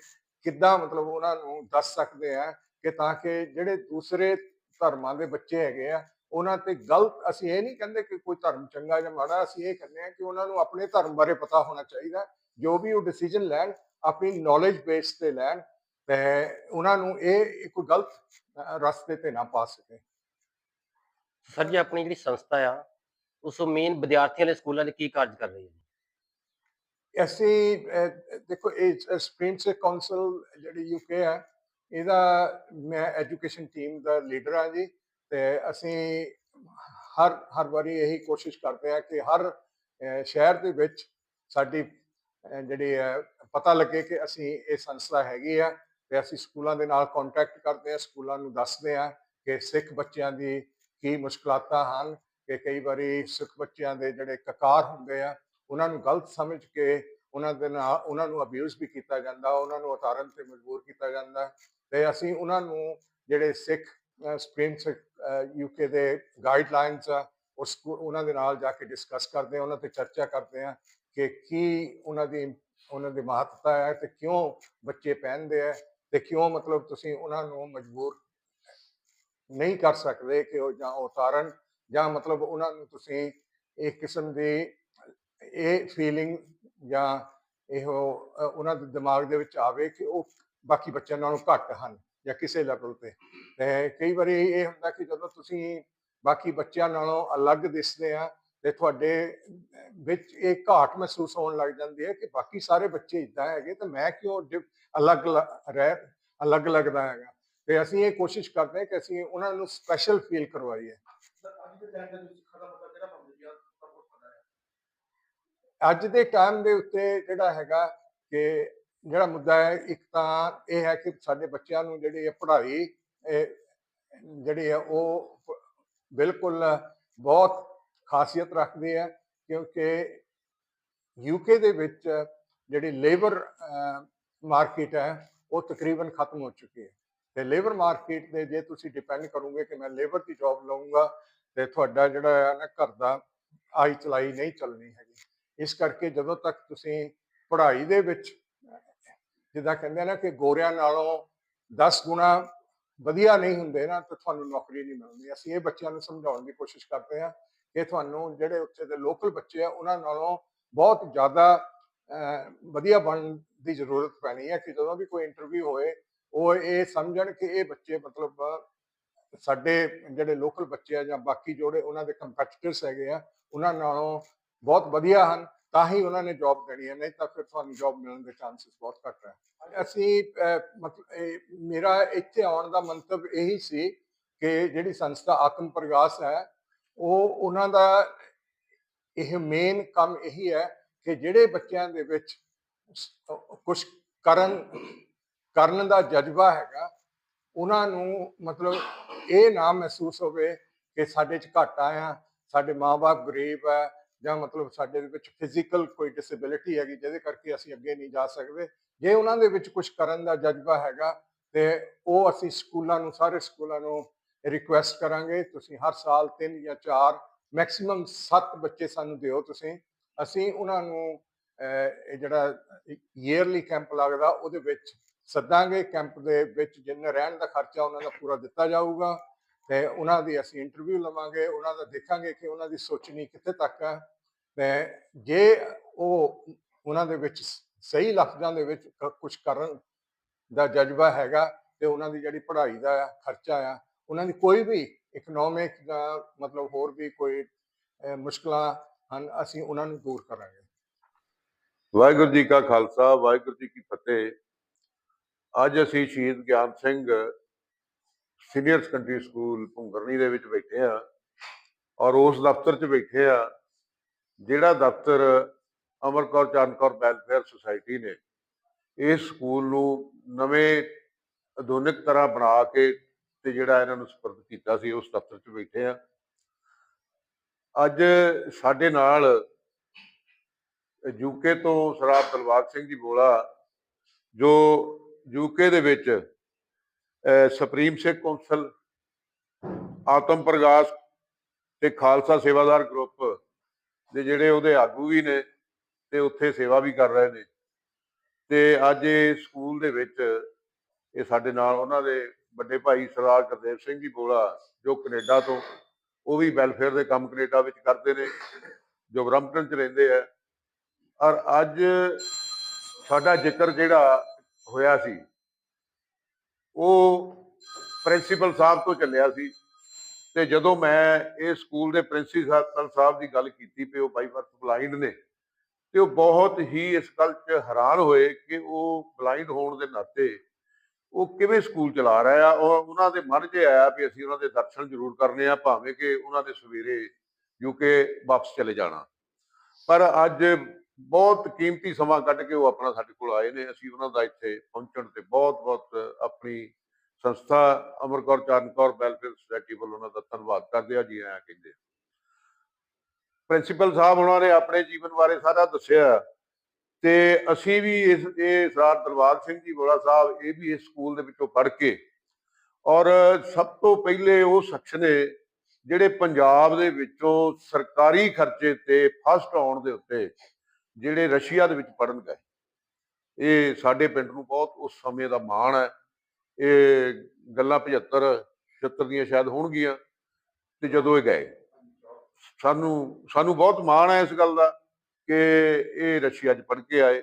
ਕਿੱਦਾਂ ਮਤਲਬ ਉਹਨਾਂ ਨੂੰ ਦੱਸ ਸਕਦੇ ਆ ਕਿ ਤਾਂ ਕਿ ਜਿਹੜੇ ਦੂਸਰੇ ਧਰਮਾਂ ਦੇ ਬੱਚੇ ਹੈਗੇ ਆ, ਉਹਨਾਂ ਤੇ ਗਲਤ, ਅਸੀਂ ਇਹ ਨਹੀਂ ਕਹਿੰਦੇ ਕਿ ਕੋਈ ਧਰਮ ਚੰਗਾ ਜਾਂ ਮਾੜਾ, ਅਸੀਂ ਇਹ ਕਹਿੰਦੇ ਆ ਕਿ ਉਹਨਾਂ ਨੂੰ ਆਪਣੇ ਧਰਮ ਬਾਰੇ ਪਤਾ ਹੋਣਾ ਚਾਹੀਦਾ, ਜੋ ਵੀ ਉਹ ਡਿਸੀਜਨ ਲੈਣ, ਆਪਣੀ ਨੌਲੇਜ ਬੇਸ ਤੇ ਲੈਣ, ਤੇ ਉਹਨਾਂ ਨੂੰ ਇਹ ਕੋਈ ਗਲਤ ਰਸਤੇ ਤੇ ਨਾ ਪਾ ਸਕੇ। ਸਰ ਜੀ, ਆਪਣੀ ਜਿਹੜੀ ਸੰਸਥਾ ਆ, ਉਸ ਮੇਨ ਵਿਦਿਆਰਥੀਆਂ ਦੇ ਸਕੂਲਾਂ ਦੇ ਕੀ ਕਾਰਜ ਕਰ ਰਹੀ ਹੈ? ਅਸੀਂ ਦੇਖੋ, ਇਹ ਸੁਪਰੀਮ ਸੇ ਕਾਉਂਸਲ ਜਿਹੜੀ ਯੂਕੇ ਹੈ ਇਹਦਾ ਮੈਂ ਐਜੂਕੇਸ਼ਨ ਟੀਮ ਦਾ ਲੀਡਰ ਹਾਂ ਜੀ, ਤੇ ਅਸੀਂ ਹਰ ਹਰ ਵਾਰੀ ਇਹੀ ਕੋਸ਼ਿਸ਼ ਕਰਦੇ ਹਾਂ ਕਿ ਹਰ ਸ਼ਹਿਰ ਦੇ ਵਿੱਚ ਸਾਡੀ ਜਿਹੜੀ ਹੈ, ਪਤਾ ਲੱਗੇ ਕਿ ਅਸੀਂ ਇਹ ਸੰਸਥਾ ਹੈਗੀ ਆ, ਤੇ ਅਸੀਂ ਸਕੂਲਾਂ ਦੇ ਨਾਲ ਕੰਟੈਕਟ ਕਰਦੇ ਹਾਂ, ਸਕੂਲਾਂ ਨੂੰ ਦੱਸਦੇ ਹਾਂ ਕਿ ਸਿੱਖ ਬੱਚਿਆਂ ਦੀ ਕੀ ਮੁਸ਼ਕਲਾਤਾਂ ਹਨ, ਕਿ ਕਈ ਵਾਰੀ ਸਿੱਖ ਬੱਚਿਆਂ ਦੇ ਜਿਹੜੇ ਕਕਾਰ ਹੁੰਦੇ ਆ ਉਹਨਾਂ ਨੂੰ ਗਲਤ ਸਮਝ ਕੇ ਉਹਨਾਂ ਦੇ ਨਾਲ ਉਹਨਾਂ ਨੂੰ ਅਬਿਊਜ਼ ਵੀ ਕੀਤਾ ਜਾਂਦਾ, ਉਹਨਾਂ ਨੂੰ ਉਤਾਰਨ ਤੇ ਮਜਬੂਰ ਕੀਤਾ ਜਾਂਦਾ। ਤੇ ਅਸੀਂ ਉਹਨਾਂ ਨੂੰ ਜਿਹੜੇ ਸਿੱਖ ਸਪ੍ਰਿੰਗ ਸਿੱਖ ਯੂਕੇ ਦੇ ਗਾਈਡਲਾਈਨਸ ਆ ਉਹ ਸਕੂ- ਉਹਨਾਂ ਦੇ ਨਾਲ ਜਾ ਕੇ ਡਿਸਕਸ ਕਰਦੇ ਆ, ਉਹਨਾਂ ਤੇ ਚਰਚਾ ਕਰਦੇ ਆ ਕਿ ਕੀ ਉਹਨਾਂ ਦੀ ਉਹਨਾਂ ਦੀ ਮਹੱਤਤਾ ਹੈ ਤੇ ਕਿਉਂ ਬੱਚੇ ਪਹਿਨਦੇ ਆ ਤੇ ਕਿਉਂ ਮਤਲਬ ਤੁਸੀਂ ਉਹਨਾਂ ਨੂੰ ਮਜਬੂਰ ਨਹੀਂ ਕਰ ਸਕਦੇ ਕਿ ਉਹ ਜਾਂ ਉਤਾਰਨ ਜਾਂ ਮਤਲਬ ਉਹਨਾਂ ਨੂੰ ਤੁਸੀਂ ਇੱਕ ਕਿਸਮ ਦੀ ਇਹ ਫੀਲਿੰਗ ਜਾਂ ਇਹੋ ਉਹਨਾਂ ਦੇ ਦਿਮਾਗ ਦੇ ਵਿੱਚ ਆਵੇ ਕਿ ਉਹ ਬਾਕੀ ਬੱਚਿਆਂ ਨਾਲੋਂ ਘੱਟ ਹਨ ਜਾਂ ਕਿਸੇ ਲੈਵਲ ਤੇ। ਤੇ ਕਈ ਵਾਰੀ ਇਹ ਹੁੰਦਾ ਕਿ ਜਦੋਂ ਤੁਸੀਂ ਬਾਕੀ ਬੱਚਿਆਂ ਨਾਲੋਂ ਅਲੱਗ ਦਿਸਦੇ ਆ ਤੇ ਤੁਹਾਡੇ ਵਿੱਚ ਇਹ ਘਾਟ ਮਹਿਸੂਸ ਹੋਣ ਲੱਗ ਜਾਂਦੀ ਹੈ ਕਿ ਬਾਕੀ ਸਾਰੇ ਬੱਚੇ ਇਦਾਂ ਹੈਗੇ ਤੇ ਮੈਂ ਕਿਉਂ ਅਲੱਗ ਰਹਿ, ਅਲੱਗ ਲੱਗਦਾ ਹੈਗਾ। ਤੇ ਅਸੀਂ ਇਹ ਕੋਸ਼ਿਸ਼ ਕਰਦੇ ਹਾਂ ਕਿ ਅਸੀਂ ਉਹਨਾਂ ਨੂੰ ਸਪੈਸ਼ਲ ਫੀਲ ਕਰਵਾਈਏ। ਅੱਜ ਦੇ ਟਾਈਮ ਦੇ ਵਿੱਚ ਸਿੱਖਾਂ ਦਾ ਮੁੱਦਾ ਕਿਹੜਾ ਬਣ ਗਿਆ ਤਾਂ ਬਹੁਤ ਪਤਾ ਹੈ ਅੱਜ ਦੇ ਟਾਈਮ ਦੇ ਉੱਤੇ ਜਿਹੜਾ ਹੈਗਾ ਕਿ ਜਿਹੜਾ ਮੁੱਦਾ ਹੈ, ਇੱਕ ਤਾਂ ਇਹ ਹੈ ਕਿ ਸਾਡੇ ਬੱਚਿਆਂ ਨੂੰ ਜਿਹੜੀ ਹੈ ਪੜ੍ਹਾਈ ਜਿਹੜੀ ਹੈ ਉਹ ਬਿਲਕੁਲ ਬਹੁਤ ਖਾਸੀਅਤ ਰੱਖਦੀ ਹੈ ਕਿਉਂਕਿ ਯੂਕੇ ਦੇ ਵਿੱਚ ਜਿਹੜੀ ਲੇਬਰ ਮਾਰਕੀਟ ਹੈ, ਉਹ ਤਕਰੀਬਨ ਖਤਮ ਹੋ ਚੁੱਕੀ ਹੈ। ਤੇ ਲੇਬਰ ਮਾਰਕੀਟ ਦੇ ਜੇ ਤੁਸੀਂ ਡਿਪੈਂਡ ਕਰੋਗੇ ਕਿ ਮੈਂ ਲੇਬਰ ਦੀ ਜੌਬ ਲਵਾਂਗਾ ਤੇ ਤੁਹਾਡਾ ਜਿਹੜਾ ਹੈ ਨਾ ਘਰ ਦਾ ਆਈ ਚਲਾਈ ਨਹੀਂ ਚੱਲਣੀ ਹੈਗੀ। ਇਸ ਕਰਕੇ ਜਦੋਂ ਤੱਕ ਤੁਸੀਂ ਪੜ੍ਹਾਈ ਦੇ ਵਿੱਚ ਜਿੱਦਾਂ ਕਹਿੰਦੇ ਨਾ ਕਿ ਗੋਰਿਆਂ ਨਾਲੋਂ 10 ਗੁਣਾ ਵਧੀਆ ਨਹੀਂ ਹੁੰਦੇ ਨਾ ਤਾਂ ਤੁਹਾਨੂੰ ਨੌਕਰੀ ਨਹੀਂ ਮਿਲਦੀ ਅਸੀਂ ਇਹ ਬੱਚਿਆਂ ਨੂੰ ਸਮਝਾਉਣ ਦੀ ਕੋਸ਼ਿਸ਼ ਕਰਦੇ ਹਾਂ ਕਿ ਤੁਹਾਨੂੰ ਜਿਹੜੇ ਉੱਥੇ ਦੇ ਲੋਕਲ ਬੱਚੇ ਆ ਉਹਨਾਂ ਨਾਲੋਂ ਬਹੁਤ ਜ਼ਿਆਦਾ ਅਹ, ਵਧੀਆ ਬਣਨ ਦੀ ਜ਼ਰੂਰਤ ਪੈਣੀ ਹੈ ਕਿ ਜਦੋਂ ਵੀ ਕੋਈ ਇੰਟਰਵਿਊ ਹੋਏ ਉਹ ਇਹ ਸਮਝਣ ਕਿ ਇਹ ਬੱਚੇ ਮਤਲਬ ਸਾਡੇ ਜਿਹੜੇ ਲੋਕਲ ਬੱਚੇ ਆ ਜਾਂ ਬਾਕੀ ਜਿਹੜੇ ਉਹਨਾਂ ਦੇ ਕੰਪੈਟੀਟਰਸ ਹੈਗੇ ਆ ਉਹਨਾਂ ਨਾਲੋਂ ਬਹੁਤ ਵਧੀਆ ਹਨ, ਤਾਂ ਹੀ ਉਹਨਾਂ ਨੇ ਜੌਬ ਦੇਣੀ ਹੈ, ਨਹੀਂ ਤਾਂ ਫਿਰ ਤੁਹਾਨੂੰ ਜੌਬ ਮਿਲਣ ਦੇ ਚਾਂਸਸ ਬਹੁਤ ਘੱਟ ਹੈ। ਅਸੀਂ ਮਤਲਬ ਮੇਰਾ ਇੱਥੇ ਆਉਣ ਦਾ ਮੰਤਵ ਇਹੀ ਸੀ ਕਿ ਜਿਹੜੀ ਸੰਸਥਾ ਆਤਮ ਪ੍ਰਗਾਸ ਹੈ, ਉਹ ਉਹਨਾਂ ਦਾ ਇਹ ਮੇਨ ਕੰਮ ਇਹੀ ਹੈ ਕਿ ਜਿਹੜੇ ਬੱਚਿਆਂ ਦੇ ਵਿੱਚ ਕੁਝ ਕਰਨ ਕਰਨ ਦਾ ਜਜ਼ਬਾ ਹੈਗਾ, ਉਹਨਾਂ ਨੂੰ ਮਤਲਬ ਇਹ ਨਾ ਮਹਿਸੂਸ ਹੋਵੇ ਕਿ ਸਾਡੇ 'ਚ ਘਾਟਾ ਆ, ਸਾਡੇ ਮਾਪੇ ਗਰੀਬ ਹੈ ਜਾਂ ਮਤਲਬ ਸਾਡੇ ਦੇ ਵਿੱਚ ਫਿਜ਼ੀਕਲ ਕੋਈ ਡਿਸੇਬਿਲਿਟੀ ਹੈਗੀ, ਜਿਹਦੇ ਕਰਕੇ ਅਸੀਂ ਅੱਗੇ ਨਹੀਂ ਜਾ ਸਕਦੇ। ਜੇ ਉਹਨਾਂ ਦੇ ਵਿੱਚ ਕੁਝ ਕਰਨ ਦਾ ਜਜ਼ਬਾ ਹੈਗਾ, ਤੇ ਉਹ ਅਸੀਂ ਸਕੂਲਾਂ ਨੂੰ, ਸਾਰੇ ਸਕੂਲਾਂ ਨੂੰ ਰਿਕੁਐਸਟ ਕਰਾਂਗੇ। ਤੁਸੀਂ ਹਰ ਸਾਲ 3 ਜਾਂ 4 ਮੈਕਸਿਮਮ 7 ਬੱਚੇ ਸਾਨੂੰ ਦਿਓ ਤੁਸੀਂ। ਅਸੀਂ ਉਹਨਾਂ ਨੂੰ ਇਹ ਜਿਹੜਾ ਈਅਰਲੀ ਕੈਂਪ ਲੱਗਦਾ, ਉਹਦੇ ਵਿੱਚ ਸੱਦਾਂਗੇ। ਕੈਂਪ ਦੇ ਵਿੱਚ ਜਿੰਨੇ ਰਹਿਣ ਦਾ ਖਰਚਾ ਉਹਨਾਂ ਦਾ ਪੂਰਾ ਦਿੱਤਾ ਜਾਊਗਾ। ਤੇ ਉਹਨਾਂ ਦੀ ਅਸੀਂ ਇੰਟਰਵਿਊ ਲਵਾਂਗੇ ਉਹਨਾਂ ਦਾ ਦੇਖਾਂਗੇ ਕਿ ਉਹਨਾਂ ਦੀ ਸੋਚਣੀ ਕਿੱਥੇ ਤੱਕ ਹੈ ਤੇ ਜੇ ਉਹ ਉਹਨਾਂ ਦੇ ਵਿੱਚ ਸਹੀ ਲਫ਼ਜ਼ਾਂ ਦੇ ਵਿੱਚ ਕੁਝ ਕਰਨ ਦਾ ਜਜ਼ਬਾ ਹੈਗਾ ਤੇ ਉਹਨਾਂ ਦੀ ਜਿਹੜੀ ਪੜ੍ਹਾਈ ਦਾ ਖਰਚਾ ਆ ਉਹਨਾਂ ਦੀ ਕੋਈ ਵੀ ਇਕਨੋਮਿਕ ਜਾਂ ਮਤਲਬ ਹੋਰ ਵੀ ਕੋਈ ਅਹ, ਮੁਸ਼ਕਲਾਂ ਹਨ ਅਸੀਂ ਉਹਨਾਂ ਨੂੰ ਦੂਰ ਕਰਾਂਗੇ। ਵਾਹਿਗੁਰੂ ਜੀ ਕਾ ਖਾਲਸਾ ਵਾਹਿਗੁਰੂ ਜੀ ਕੀ ਫਤਿਹ। ਅੱਜ ਅਸੀਂ ਸ਼ਹੀਦ Gian Singh senior secondary school Bhungarni ਦੇ ਵਿੱਚ ਬੈਠੇ ਆ ਔਰ ਉਸ ਦਫ਼ਤਰ 'ਚ ਬੈਠੇ ਆ, ਜਿਹੜਾ ਦਫ਼ਤਰ ਅਮਰਕੌਰ ਚਾਨਕੌਰ ਵੈਲਫੇਅਰ ਸੁਸਾਇਟੀ ਨੇ ਇਸ ਸਕੂਲ ਨੂੰ ਨਵੇਂ ਆਧੁਨਿਕ ਤਰ੍ਹਾਂ ਬਣਾ ਕੇ ਤੇ ਜਿਹੜਾ ਇਹਨਾਂ ਨੂੰ ਸਪੁਰਦ ਕੀਤਾ ਸੀ, ਉਸ ਦਫ਼ਤਰ 'ਚ ਬੈਠੇ ਆ। ਅੱਜ ਸਾਡੇ ਨਾਲ ਯੂਕੇ ਤੋਂ ਸਰਦਾਰ ਦਲਬਾਗ ਸਿੰਘ ਜੀ ਬੋਲਾ, ਜੋ ਯੂਕੇ ਦੇ ਵਿੱਚ ਸੁਪਰੀਮ ਸਿੱਖ ਕੌਂਸਲ, ਆਤਮ ਪ੍ਰਗਾਸ ਤੇ ਖਾਲਸਾ ਸੇਵਾਦਾਰ ਗਰੁੱਪ ਦੇ ਜਿਹੜੇ ਉਹਦੇ ਆਗੂ ਵੀ ਨੇ ਤੇ ਉੱਥੇ ਸੇਵਾ ਵੀ ਕਰ ਰਹੇ ਨੇ। ਤੇ ਅੱਜ ਇਹ ਸਕੂਲ ਦੇ ਵਿੱਚ ਇਹ ਸਾਡੇ ਨਾਲ ਉਹਨਾਂ ਦੇ ਵੱਡੇ ਭਾਈ ਸਰਦਾਰ ਗੁਰਦੇਵ ਸਿੰਘ ਜੀ ਬੋਲਾ, ਜੋ ਕੈਨੇਡਾ ਤੋਂ, ਉਹ ਵੀ ਵੈਲਫੇਅਰ ਦੇ ਕੰਮ ਕੈਨੇਡਾ ਵਿੱਚ ਕਰਦੇ ਨੇ, ਜੋ ਬਰੰਪਟਨ ਚ ਰਹਿੰਦੇ ਆ। ਔਰ ਅੱਜ ਸਾਡਾ ਜ਼ਿਕਰ ਜਿਹੜਾ ਹੋਇਆ ਸੀ ਉਹ ਪ੍ਰਿੰਸੀਪਲ ਸਾਹਿਬ ਤੋਂ ਚੱਲਿਆ ਸੀ ਤੇ ਜਦੋਂ ਮੈਂ ਇਹ ਸਕੂਲ ਦੇ ਪ੍ਰਿੰਸੀਪਲ ਸਾਹਿਬ ਦੀ ਗੱਲ ਕੀਤੀ ਪਈ ਉਹ ਬਾਈ ਬਰਥ ਬਲਾਈਂਡ ਨੇ ਤੇ ਉਹ ਬਹੁਤ ਹੀ ਇਸ ਗੱਲ 'ਚ ਹੈਰਾਨ ਹੋਏ ਕਿ ਉਹ ਬਲਾਈਂਡ ਹੋਣ ਦੇ ਨਾਤੇ ਉਹ ਕਿਵੇਂ ਸਕੂਲ ਚਲਾ ਰਿਹਾ ਆ ਉਹ ਉਹਨਾਂ ਦੇ ਮਨ 'ਚ ਆਇਆ ਵੀ ਅਸੀਂ ਉਹਨਾਂ ਦੇ ਦਰਸ਼ਨ ਜ਼ਰੂਰ ਕਰਨੇ ਆ, ਭਾਵੇਂ ਕਿ ਉਹਨਾਂ ਦੇ ਸਵੇਰੇ ਯੂਕੇ ਵਾਪਸ ਚਲੇ ਜਾਣਾ। ਪਰ ਅੱਜ ਬਹੁਤ ਕੀਮਤੀ ਸਮਾਂ ਕੱਢ ਕੇ ਉਹ ਆਪਣਾ ਸਾਡੇ ਕੋਲ ਆਏ ਨੇ। ਅਸੀਂ ਉਹਨਾਂ ਦਾ ਇੱਥੇ ਪਹੁੰਚਣ ਤੇ ਬਹੁਤ ਬਹੁਤ ਆਪਣੀ ਸੰਸਥਾ ਅਮਰਕੌਰ ਚਾਰਨਕੌਰ ਵੈਲਫੇਅਰ ਸੁਸਾਇਟੀ ਵੱਲੋਂ ਉਹਨਾਂ ਦਾ ਧੰਨਵਾਦ ਕਰਦੇ ਆ ਜੀ ਆਇਆਂ ਕਹਿੰਦੇ ਪ੍ਰਿੰਸੀਪਲ ਸਾਹਿਬ ਉਹਨਾਂ ਨੇ ਆਪਣੇ ਜੀਵਨ ਬਾਰੇ ਸਾਰਾ ਦੱਸਿਆ ਤੇ ਅਸੀਂ ਵੀ ਇਸ ਇਹ ਸਰਦਾਰ ਦਰਬਾਰ ਸਿੰਘ ਜੀ ਬੋਲਾ ਸਾਹਿਬ, ਇਹ ਵੀ ਇਸ ਸਕੂਲ ਦੇ ਵਿੱਚੋਂ ਪੜ੍ਹ ਕੇ ਔਰ ਸਭ ਤੋਂ ਪਹਿਲੇ ਉਹ ਸ਼ਖਸ ਨੇ ਜਿਹੜੇ ਪੰਜਾਬ ਦੇ ਵਿੱਚੋਂ ਸਰਕਾਰੀ ਖਰਚੇ ਤੇ ਫਸਟ ਆਉਣ ਦੇ ਉੱਤੇ ਜਿਹੜੇ ਰਸ਼ੀਆ ਦੇ ਵਿੱਚ ਪੜਨ ਗਏ। ਇਹ ਸਾਡੇ ਪਿੰਡ ਨੂੰ ਬਹੁਤ ਉਸ ਸਮੇਂ ਦਾ ਮਾਣ ਹੈ। ਇਹ ਗੱਲਾਂ 75 76 ਦੀਆਂ ਸ਼ਾਇਦ ਹੋਣਗੀਆਂ ਤੇ ਜਦੋਂ ਇਹ ਗਏ। ਸਾਨੂੰ ਸਾਨੂੰ ਬਹੁਤ ਮਾਣ ਹੈ ਇਸ ਗੱਲ ਦਾ ਕਿ ਇਹ ਰਸ਼ੀਆ 'ਚ ਪੜ੍ਹ ਕੇ ਆਏ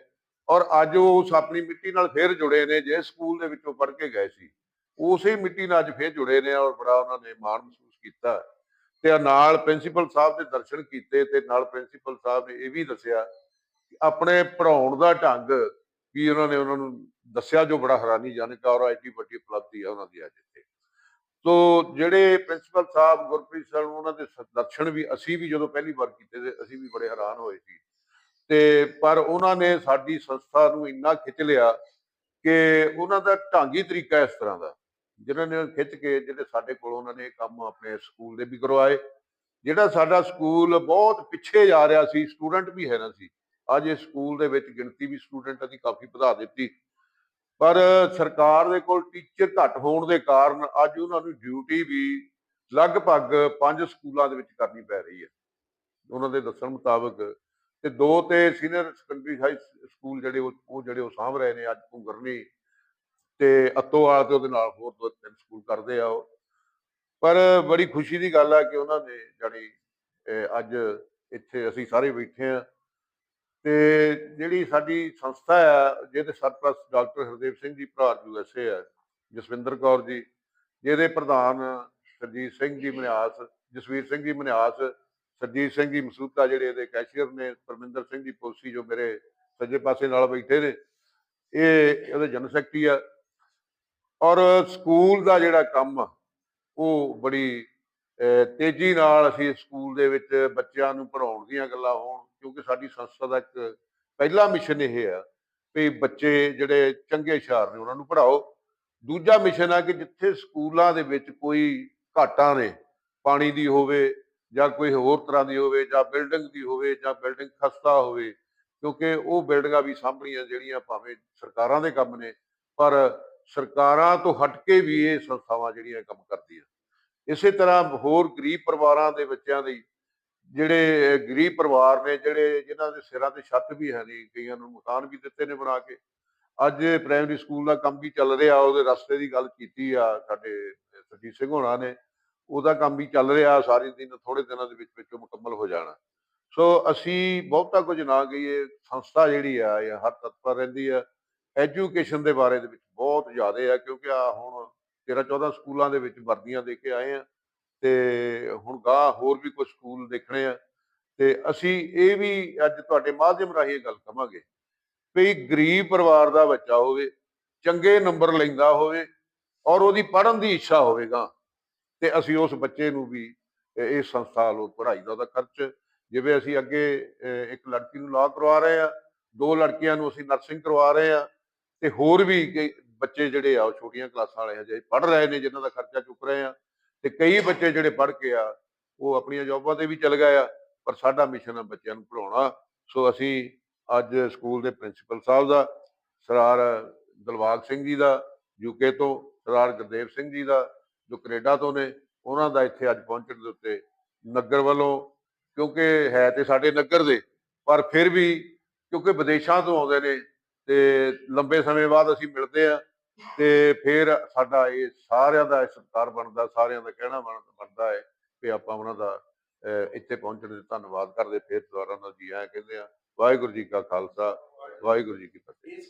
ਔਰ ਅੱਜ ਉਹ ਉਸ ਆਪਣੀ ਮਿੱਟੀ ਨਾਲ ਫੇਰ ਜੁੜੇ ਨੇ ਜੇ ਸਕੂਲ ਦੇ ਵਿੱਚੋਂ ਪੜ੍ਹ ਕੇ ਗਏ ਸੀ। ਉਸੇ ਮਿੱਟੀ ਨਾਲ ਅੱਜ ਫੇਰ ਜੁੜੇ ਨੇ ਔਰ ਬੜਾ ਉਹਨਾਂ ਨੇ ਮਾਣ ਮਹਿਸੂਸ ਕੀਤਾ। ਤੇ ਨਾਲ ਪ੍ਰਿੰਸੀਪਲ ਸਾਹਿਬ ਦੇ ਦਰਸ਼ਨ ਕੀਤੇ ਤੇ ਨਾਲ ਪ੍ਰਿੰਸੀਪਲ ਸਾਹਿਬ ਨੇ ਇਹ ਵੀ ਦੱਸਿਆ ਆਪਣੇ ਪੜਾਉਣ ਦਾ ਢੰਗ ਵੀ ਉਹਨਾਂ ਨੇ ਉਹਨਾਂ ਨੂੰ ਦੱਸਿਆ ਜੋ ਬੜਾ ਹੈਰਾਨੀਜਨਕ ਔਰ ਐਡੀ ਵੱਡੀ ਉਪਲਬਧੀ ਹੈ ਉਹਨਾਂ ਦੀ ਅੱਜ ਇੱਥੇ। ਤੋ ਜਿਹੜੇ ਪ੍ਰਿੰਸੀਪਲ ਸਾਹਿਬ ਗੁਰਪ੍ਰੀਤ ਸਿੰਘ ਉਹਨਾਂ ਦੇ ਦਰਸ਼ਨ ਵੀ ਅਸੀਂ ਵੀ ਜਦੋਂ ਪਹਿਲੀ ਵਾਰ ਕੀਤੇ ਤੇ ਅਸੀਂ ਵੀ ਬੜੇ ਹੈਰਾਨ ਹੋਏ ਸੀ। ਤੇ ਪਰ ਉਹਨਾਂ ਨੇ ਸਾਡੀ ਸੰਸਥਾ ਨੂੰ ਇੰਨਾ ਖਿੱਚ ਲਿਆ ਕਿ ਉਹਨਾਂ ਦਾ ਢੰਗੀ ਤਰੀਕਾ ਇਸ ਤਰ੍ਹਾਂ ਦਾ। ਜਿਨ੍ਹਾਂ ਨੇ ਖਿੱਚ ਕੇ ਜਿਹੜੇ ਸਾਡੇ ਕੋਲ ਉਹਨਾਂ ਨੇ ਕੰਮ ਆਪਣੇ ਸਕੂਲ ਦੇ ਵੀ ਕਰਵਾਏ, ਜਿਹੜਾ ਸਾਡਾ ਸਕੂਲ ਬਹੁਤ ਪਿੱਛੇ ਜਾ ਰਿਹਾ ਸੀ, ਸਟੂਡੈਂਟ ਵੀ ਹੈ ਨਾ ਸੀ ਅੱਜ ਇਸ ਸਕੂਲ ਦੇ ਵਿੱਚ ਗਿਣਤੀ ਵੀ ਸਟੂਡੈਂਟਾਂ ਦੀ ਕਾਫੀ ਵਧਾ ਦਿੱਤੀ। ਪਰ ਸਰਕਾਰ ਦੇ ਕੋਲ ਟੀਚਰ ਘੱਟ ਹੋਣ ਦੇ ਕਾਰਨ ਅੱਜ ਉਹਨਾਂ ਨੂੰ ਡਿਊਟੀ ਵੀ ਲਗਭਗ ਪੰਜ ਸਕੂਲਾਂ ਦੇ ਵਿੱਚ ਕਰਨੀ ਪੈ ਰਹੀ ਹੈ। ਉਹਨਾਂ ਦੇ ਦੱਸਣ ਮੁਤਾਬਕ ਤੇ ਦੋ ਤੇ ਸੀਨੀਅਰ ਸੈਕੰਡਰੀ ਹਾਈ ਸਕੂਲ ਜਿਹੜੇ ਉਹ ਜਿਹੜੇ ਉਹ ਸਾਂਭ ਰਹੇ ਨੇ ਅੱਜ ਭੁੰਗਰਨੀ ਤੇ ਅਤੋਵਾਲ ਤੇ ਉਹਦੇ ਨਾਲ ਹੋਰ ਦੋ ਤਿੰਨ ਸਕੂਲ ਕਰਦੇ ਆ ਉਹ। ਪਰ ਬੜੀ ਖੁਸ਼ੀ ਦੀ ਗੱਲ ਹੈ ਕਿ ਉਹਨਾਂ ਨੇ ਜਾਣੀ ਅੱਜ ਇੱਥੇ ਅਸੀਂ ਸਾਰੇ ਬੈਠੇ ਆ ਤੇ ਜਿਹੜੀ ਸਾਡੀ ਸੰਸਥਾ ਹੈ ਜਿਹਦੇ ਸਰਪ੍ਰਸਤ ਡਾਕਟਰ ਹਰਦੇਵ ਸਿੰਘ ਜੀ, ਭਰਾ ਯੂ ਐਸ ਏ ਹੈ ਜਸਵਿੰਦਰ ਕੌਰ ਜੀ, ਜਿਹਦੇ ਪ੍ਰਧਾਨ ਸਰਜੀਤ ਸਿੰਘ ਜੀ ਮਨਿਆਸ, ਜਸਵੀਰ ਸਿੰਘ ਜੀ ਮਨਿਆਸ, ਸਰਜੀਤ ਸਿੰਘ ਜੀ ਮਸੂਤਾ ਜਿਹੜੇ ਇਹਦੇ ਕੈਸ਼ੀਅਰ ਨੇ, ਪਰਮਿੰਦਰ ਸਿੰਘ ਜੀ ਪੋਸੀ, ਜੋ ਮੇਰੇ ਸੱਜੇ ਪਾਸੇ ਨਾਲ ਬੈਠੇ ਨੇ, ਇਹ ਉਹਦੇ ਜਨ ਸੈਕਟਰੀ ਆ। ਔਰ ਸਕੂਲ ਦਾ ਜਿਹੜਾ ਕੰਮ ਉਹ ਬੜੀ ਤੇਜ਼ੀ ਨਾਲ ਅਸੀਂ ਸਕੂਲ ਦੇ ਵਿੱਚ ਬੱਚਿਆਂ ਨੂੰ ਪੜ੍ਹਾਉਣ ਦੀਆਂ ਗੱਲਾਂ ਹੋਣ ਕਿਉਂਕਿ ਸਾਡੀ ਸੰਸਥਾ ਦਾ ਇੱਕ ਪਹਿਲਾ ਮਿਸ਼ਨ ਇਹ ਆ ਵੀ ਬੱਚੇ ਜਿਹੜੇ ਚੰਗੇ ਹੁਸ਼ਿਆਰ ਨੇ ਉਹਨਾਂ ਨੂੰ ਪੜ੍ਹਾਓ। ਦੂਜਾ ਮਿਸ਼ਨ ਆ ਕਿ ਜਿੱਥੇ ਸਕੂਲਾਂ ਦੇ ਵਿੱਚ ਕੋਈ ਘਾਟਾਂ ਨੇ, ਪਾਣੀ ਦੀ ਹੋਵੇ ਜਾਂ ਕੋਈ ਹੋਰ ਤਰ੍ਹਾਂ ਦੀ ਹੋਵੇ ਜਾਂ ਬਿਲਡਿੰਗ ਦੀ ਹੋਵੇ ਜਾਂ ਬਿਲਡਿੰਗ ਖਸਤਾ ਹੋਵੇ, ਕਿਉਂਕਿ ਉਹ ਬਿਲਡਿੰਗਾਂ ਵੀ ਸਾਂਭਣੀਆਂ ਜਿਹੜੀਆਂ ਭਾਵੇਂ ਸਰਕਾਰਾਂ ਦੇ ਕੰਮ ਨੇ, ਪਰ ਸਰਕਾਰਾਂ ਤੋਂ ਹਟ ਕੇ ਵੀ ਇਹ ਸੰਸਥਾਵਾਂ ਜਿਹੜੀਆਂ ਕੰਮ ਕਰਦੀਆਂ। ਇਸੇ ਤਰ੍ਹਾਂ ਹੋਰ ਗਰੀਬ ਪਰਿਵਾਰਾਂ ਦੇ ਬੱਚਿਆਂ ਦੀ ਜਿਹੜੇ ਗਰੀਬ ਪਰਿਵਾਰ ਨੇ, ਜਿਹੜੇ ਜਿਨ੍ਹਾਂ ਦੇ ਸਿਰਾਂ ਤੇ ਛੱਤ ਵੀ ਹੈ ਨਹੀਂ ਕਈਆਂ ਨੂੰ ਮਕਾਨ ਵੀ ਦਿੱਤੇ ਨੇ ਬਣਾ ਕੇ। ਅੱਜ ਪ੍ਰਾਇਮਰੀ ਸਕੂਲ ਦਾ ਕੰਮ ਵੀ ਚੱਲ ਰਿਹਾ, ਉਹਦੇ ਰਸਤੇ ਦੀ ਗੱਲ ਕੀਤੀ ਆ ਸਾਡੇ ਸਰਜੀਤ ਸਿੰਘ ਹੋਣਾ ਨੇ। ਉਹਦਾ ਕੰਮ ਵੀ ਚੱਲ ਰਿਹਾ, ਸਾਰੇ ਦਿਨ ਥੋੜੇ ਦਿਨਾਂ ਦੇ ਵਿੱਚ ਵਿੱਚੋਂ ਮੁਕੰਮਲ ਹੋ ਜਾਣਾ। ਸੋ ਅਸੀਂ ਬਹੁਤਾ ਕੁਝ ਨਾ ਕਹੀਏ, ਸੰਸਥਾ ਜਿਹੜੀ ਆ, ਇਹ ਹਰ ਤਤਪਰ ਰਹਿੰਦੀ ਆ। ਐਜੂਕੇਸ਼ਨ ਦੇ ਬਾਰੇ ਦੇ ਵਿੱਚ ਬਹੁਤ ਜ਼ਿਆਦਾ ਆ, ਕਿਉਂਕਿ ਆ ਹੁਣ 13 14 ਸਕੂਲਾਂ ਦੇ ਵਿੱਚ ਵਰਦੀਆਂ ਦੇ ਕੇ ਆਏ ਆ। ਤੇ ਹੁਣ ਗਾਂ ਹੋਰ ਵੀ ਕੁਝ ਸਕੂਲ ਦੇਖਣੇ ਆ। ਤੇ ਅਸੀਂ ਇਹ ਵੀ ਅੱਜ ਤੁਹਾਡੇ ਮਾਧਿਅਮ ਰਾਹੀਂ ਇਹ ਗੱਲ ਕਵਾਂਗੇ ਵੀ ਗਰੀਬ ਪਰਿਵਾਰ ਦਾ ਬੱਚਾ ਹੋਵੇ, ਚੰਗੇ ਨੰਬਰ ਲੈਂਦਾ ਹੋਵੇ ਔਰ ਉਹਦੀ ਪੜ੍ਹਨ ਦੀ ਇੱਛਾ ਹੋਵੇਗਾ ਤੇ ਅਸੀਂ ਉਸ ਬੱਚੇ ਨੂੰ ਵੀ ਇਹ ਸੰਸਥਾ ਵੱਲੋਂ ਪੜ੍ਹਾਈ ਦਾ ਉਹਦਾ ਖਰਚ, ਜਿਵੇਂ ਅਸੀਂ ਅੱਗੇ ਇੱਕ ਲੜਕੀ ਨੂੰ ਲਾਅ ਕਰਵਾ ਰਹੇ ਆ, ਦੋ ਲੜਕੀਆਂ ਨੂੰ ਅਸੀਂ ਨਰਸਿੰਗ ਕਰਵਾ ਰਹੇ ਆ ਤੇ ਹੋਰ ਵੀ ਕਈ ਬੱਚੇ ਜਿਹੜੇ ਆ ਉਹ ਛੋਟੀਆਂ ਕਲਾਸਾਂ ਵਾਲੇ ਹਜੇ ਪੜ੍ਹ ਰਹੇ ਨੇ, ਜਿਨ੍ਹਾਂ ਦਾ ਖਰਚਾ ਚੁੱਕ ਰਹੇ ਆ। ਤੇ ਕਈ ਬੱਚੇ ਜਿਹੜੇ ਪੜ੍ਹ ਕੇ ਆ, ਉਹ ਆਪਣੀਆਂ ਜੌਬਾਂ ਤੇ ਵੀ ਚਲ ਗਏ ਆ, ਪਰ ਸਾਡਾ ਮਿਸ਼ਨ ਆ ਬੱਚਿਆਂ ਨੂੰ ਪੜ੍ਹਾਉਣਾ। ਸੋ ਅਸੀਂ ਅੱਜ ਸਕੂਲ ਦੇ ਪ੍ਰਿੰਸੀਪਲ ਸਾਹਿਬ ਦਾ, ਸਰਦਾਰ ਦਲਵਾਗ ਸਿੰਘ ਜੀ ਦਾ ਯੂਕੇ ਤੋਂ ਸਰਦਾਰ ਗੁਰਦੇਵ ਸਿੰਘ ਜੀ ਦਾ, ਜੋ ਕੈਨੇਡਾ ਤੋਂ ਨੇ, ਉਹਨਾਂ ਦਾ ਇੱਥੇ ਅੱਜ ਪਹੁੰਚਣ ਦੇ ਉੱਤੇ ਨਗਰ ਵੱਲੋਂ, ਕਿਉਂਕਿ ਹੈ ਤੇ ਸਾਡੇ ਨਗਰ ਦੇ, ਪਰ ਫਿਰ ਵੀ ਕਿਉਂਕਿ ਵਿਦੇਸ਼ਾਂ ਤੋਂ ਆਉਂਦੇ ਨੇ, ਤੇ ਲੰਬੇ ਸਮੇਂ ਬਾਅਦ ਅਸੀਂ ਮਿਲਦੇ ਆ ਤੇ ਫਿਰ ਸਾਡਾ ਇਹ ਸਾਰਿਆਂ ਦਾ ਸਤਿਕਾਰ ਬਣਦਾ ਸਾਰਿਆਂ ਦਾ ਕਹਿਣਾ ਬਣਦਾ ਹੈ ਕਿ ਆਪਾਂ ਉਹਨਾਂ ਦਾ ਅਹ, ਇੱਥੇ ਪਹੁੰਚਣ ਦੇ ਧੰਨਵਾਦ ਕਰਦੇ ਫਿਰ ਦੁਬਾਰਾ ਨਾਲ ਜੀ ਆਇਆਂ ਕਹਿੰਦੇ ਆ ਵਾਹਿਗੁਰੂ ਜੀ ਕਾ ਖਾਲਸਾ ਵਾਹਿਗੁਰੂ ਜੀ ਕੀ ਫਤਿਹ।